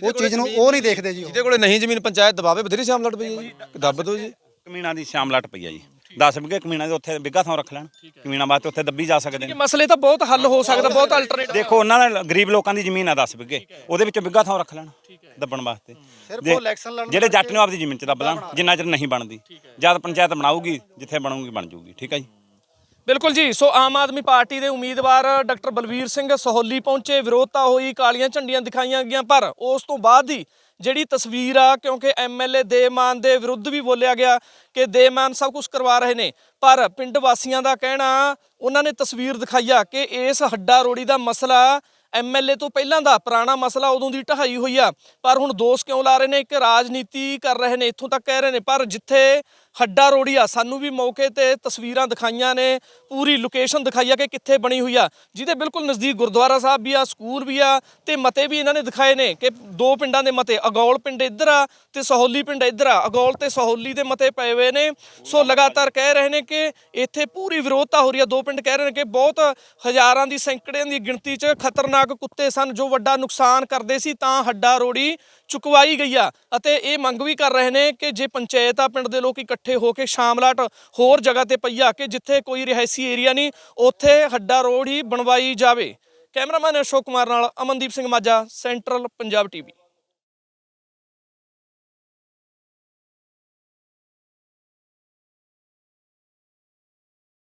ਉਹ ਚੀਜ਼ ਨੂੰ ਉਹ ਨਹੀਂ ਦੇਖਦੇ ਜੀ।
ਜਿਹਦੇ ਕੋਲੇ ਨਹੀਂ ਜ਼ਮੀਨ ਪੰਚਾਇਤ ਦਬਾਵੇ ਬਥੇਰੀ ਸ਼ਾਮਲਟ ਪਈ ਹੈ ਜੀ। ਦੱਬ ਦਿਓ ਜੀ।
ਕਮੀਣਾ ਦੀ ਸ਼ਾਮਲਾਟ ਪਈ ਆ ਜੀ। 10 ਵਿਗੇ ਕਮੀਣਾ ਦੇ ਉੱਥੇ ਬਿੱਗਾ ਥਾਂ ਰੱਖ ਲੈਣ ਕਮੀਣਾ ਵਾਸਤੇ ਉੱਥੇ ਦੱਬੀ ਜਾ ਸਕਦੇ
ਇਹ
ਨੇ
ਮਸਲੇ ਤਾਂ ਬਹੁਤ ਹੱਲ ਹੋ ਸਕਦਾ ਬਹੁਤ ਅਲਟਰਨੇਟ
ਦੇਖੋ ਉਹਨਾਂ ਦਾ ਗਰੀਬ ਲੋਕਾਂ ਦੀ ਜ਼ਮੀਨ ਆ 10 ਵਿਗੇ ਉਹਦੇ ਵਿੱਚੋਂ ਬਿੱਗਾ ਥਾਂ ਰੱਖ ਲੈਣ ਦੱਬਣ ਵਾਸਤੇ।
ਸਿਰਫ ਉਹ election ਲੜਨ
ਜਿਹੜੇ ਜੱਟ ਨੇ ਆਪਦੀ ਜ਼ਮੀਨ 'ਚ ਦੱਬ ਲੈਣ ਜਿੰਨਾ ਚਿਰ ਨਹੀਂ ਬਣਦੀ ਜਦ ਪੰਚਾਇਤ ਬਣਾਊਗੀ ਜਿੱਥੇ ਬਣੂਗੀ ਬਣ ਜੂਗੀ ਠੀਕ ਹੈ ਜੀ?
ਬਿਲਕੁਲ ਜੀ। ਸੋ ਆਮ ਆਦਮੀ ਪਾਰਟੀ ਦੇ ਉਮੀਦਵਾਰ ਡਾਕਟਰ ਬਲਵੀਰ ਸਿੰਘ ਸਹੋਲੀ ਪਹੁੰਚੇ ਵਿਰੋਧਤਾ ਹੋਈ ਕਾਲੀਆਂ ਝੰਡੀਆਂ ਦਿਖਾਈਆਂ ਗਈਆਂ ਪਰ ਉਸ ਤੋਂ ਬਾਅਦ ਹੀ ਜਿਹੜੀ ਤਸਵੀਰ ਆ, ਕਿਉਂਕਿ ਐਮਐਲਏ ਦੇਮਾਨ ਦੇ ਵਿਰੁੱਧ ਵੀ ਬੋਲਿਆ ਗਿਆ ਕਿ ਦੇਮਾਨ ਸਭ ਕੁਝ ਕਰਵਾ ਰਹੇ ਨੇ। ਪਰ ਪਿੰਡ ਵਾਸੀਆਂ ਦਾ ਕਹਿਣਾ, ਉਹਨਾਂ ਨੇ ਤਸਵੀਰ ਦਿਖਾਈਆ ਕਿ ਇਸ ਹੱਡਾ ਰੋੜੀ ਦਾ ਮਸਲਾ ਐਮਐਲਏ ਤੋਂ ਪਹਿਲਾਂ ਦਾ ਪੁਰਾਣਾ ਮਸਲਾ ਉਦੋਂ ਦੀ ਢਹਾਈ ਹੋਈ ਆ। ਪਰ ਹੁਣ ਦੋਸ਼ ਕਿਉਂ ਲਾ ਰਹੇ ਨੇ? ਇੱਕ ਰਾਜਨੀਤੀ ਕਰ ਰਹੇ ਨੇ, ਇੱਥੋਂ ਤੱਕ ਕਹਿ ਰਹੇ ਨੇ। ਪਰ ਜਿੱਥੇ ਹੱਡਾ ਰੋੜੀ ਆ ਸਾਨੂੰ ਵੀ ਮੌਕੇ ਤੇ ਤਸਵੀਰਾਂ ਦਿਖਾਈਆਂ ਨੇ, ਪੂਰੀ ਲੋਕੇਸ਼ਨ ਦਿਖਾਈ ਆ ਕਿ ਕਿੱਥੇ ਬਣੀ ਹੋਈ ਆ। ਜਿਹਦੇ ਬਿਲਕੁਲ ਨਜ਼ਦੀਕ ਗੁਰਦੁਆਰਾ ਸਾਹਿਬ ਵੀ ਆ, ਸਕੂਲ ਵੀ ਆ ਤੇ ਮਤੇ ਵੀ ਇਹਨਾਂ ਨੇ ਦਿਖਾਏ ਨੇ ਕਿ ਦੋ ਪਿੰਡਾਂ ਦੇ ਮਤੇ, ਅਗੌਲ ਪਿੰਡ ਇੱਧਰ ਆ ਤੇ ਸਹੌਲੀ ਪਿੰਡ ਇੱਧਰ ਆ। ਅਗੌਲ ਤੇ ਸਹੌਲੀ ਦੇ ਮਤੇ ਪਏ ਹੋਏ ਨੇ। ਸੋ ਲਗਾਤਾਰ ਕਹਿ ਰਹੇ ਨੇ ਕਿ ਇੱਥੇ ਪੂਰੀ ਵਿਰੋਧਤਾ ਹੋ ਰਹੀ ਆ। ਦੋ ਪਿੰਡ ਕਹਿ ਰਹੇ ਨੇ ਕਿ ਬਹੁਤ ਹਜ਼ਾਰਾਂ ਦੀ, ਸੈਂਕੜਿਆਂ ਦੀ ਗਿਣਤੀ 'ਚ ਖਤਰਨਾਕ ਕੁੱਤੇ ਸਨ ਜੋ ਵੱਡਾ ਨੁਕਸਾਨ ਕਰਦੇ ਸੀ, ਤਾਂ ਹੱਡਾ ਰੋੜੀ ਚੁਕਵਾਈ ਗਈ ਆ ਅਤੇ ਇਹ ਮੰਗ ਵੀ ਕਰ ਰਹੇ ਨੇ ਕਿ ਜੇ ਪੰਚਾਇਤ ਆ ਪਿੰਡ ਦੇ ਲੋਕ ਇਕੱਠੇ ਹੋ ਕੇ ਸ਼ਾਮਲਾਟ ਹੋਰ ਜਗ੍ਹਾ ਤੇ ਪਈਆ ਕਿ ਜਿੱਥੇ ਕੋਈ ਰਿਹਾਇਸ਼ੀ ਏਰੀਆ ਨਹੀਂ, ਉੱਥੇ ਹੱਡਾ ਰੋਡ ਹੀ ਬਣਵਾਈ ਜਾਵੇ। ਕੈਮਰਾਮੈਨ ਅਸ਼ੋਕ ਕੁਮਾਰ ਨਾਲ ਅਮਨਦੀਪ ਸਿੰਘ ਮਾਝਾ, ਸੈਂਟਰਲ ਪੰਜਾਬ ਟੀਵੀ।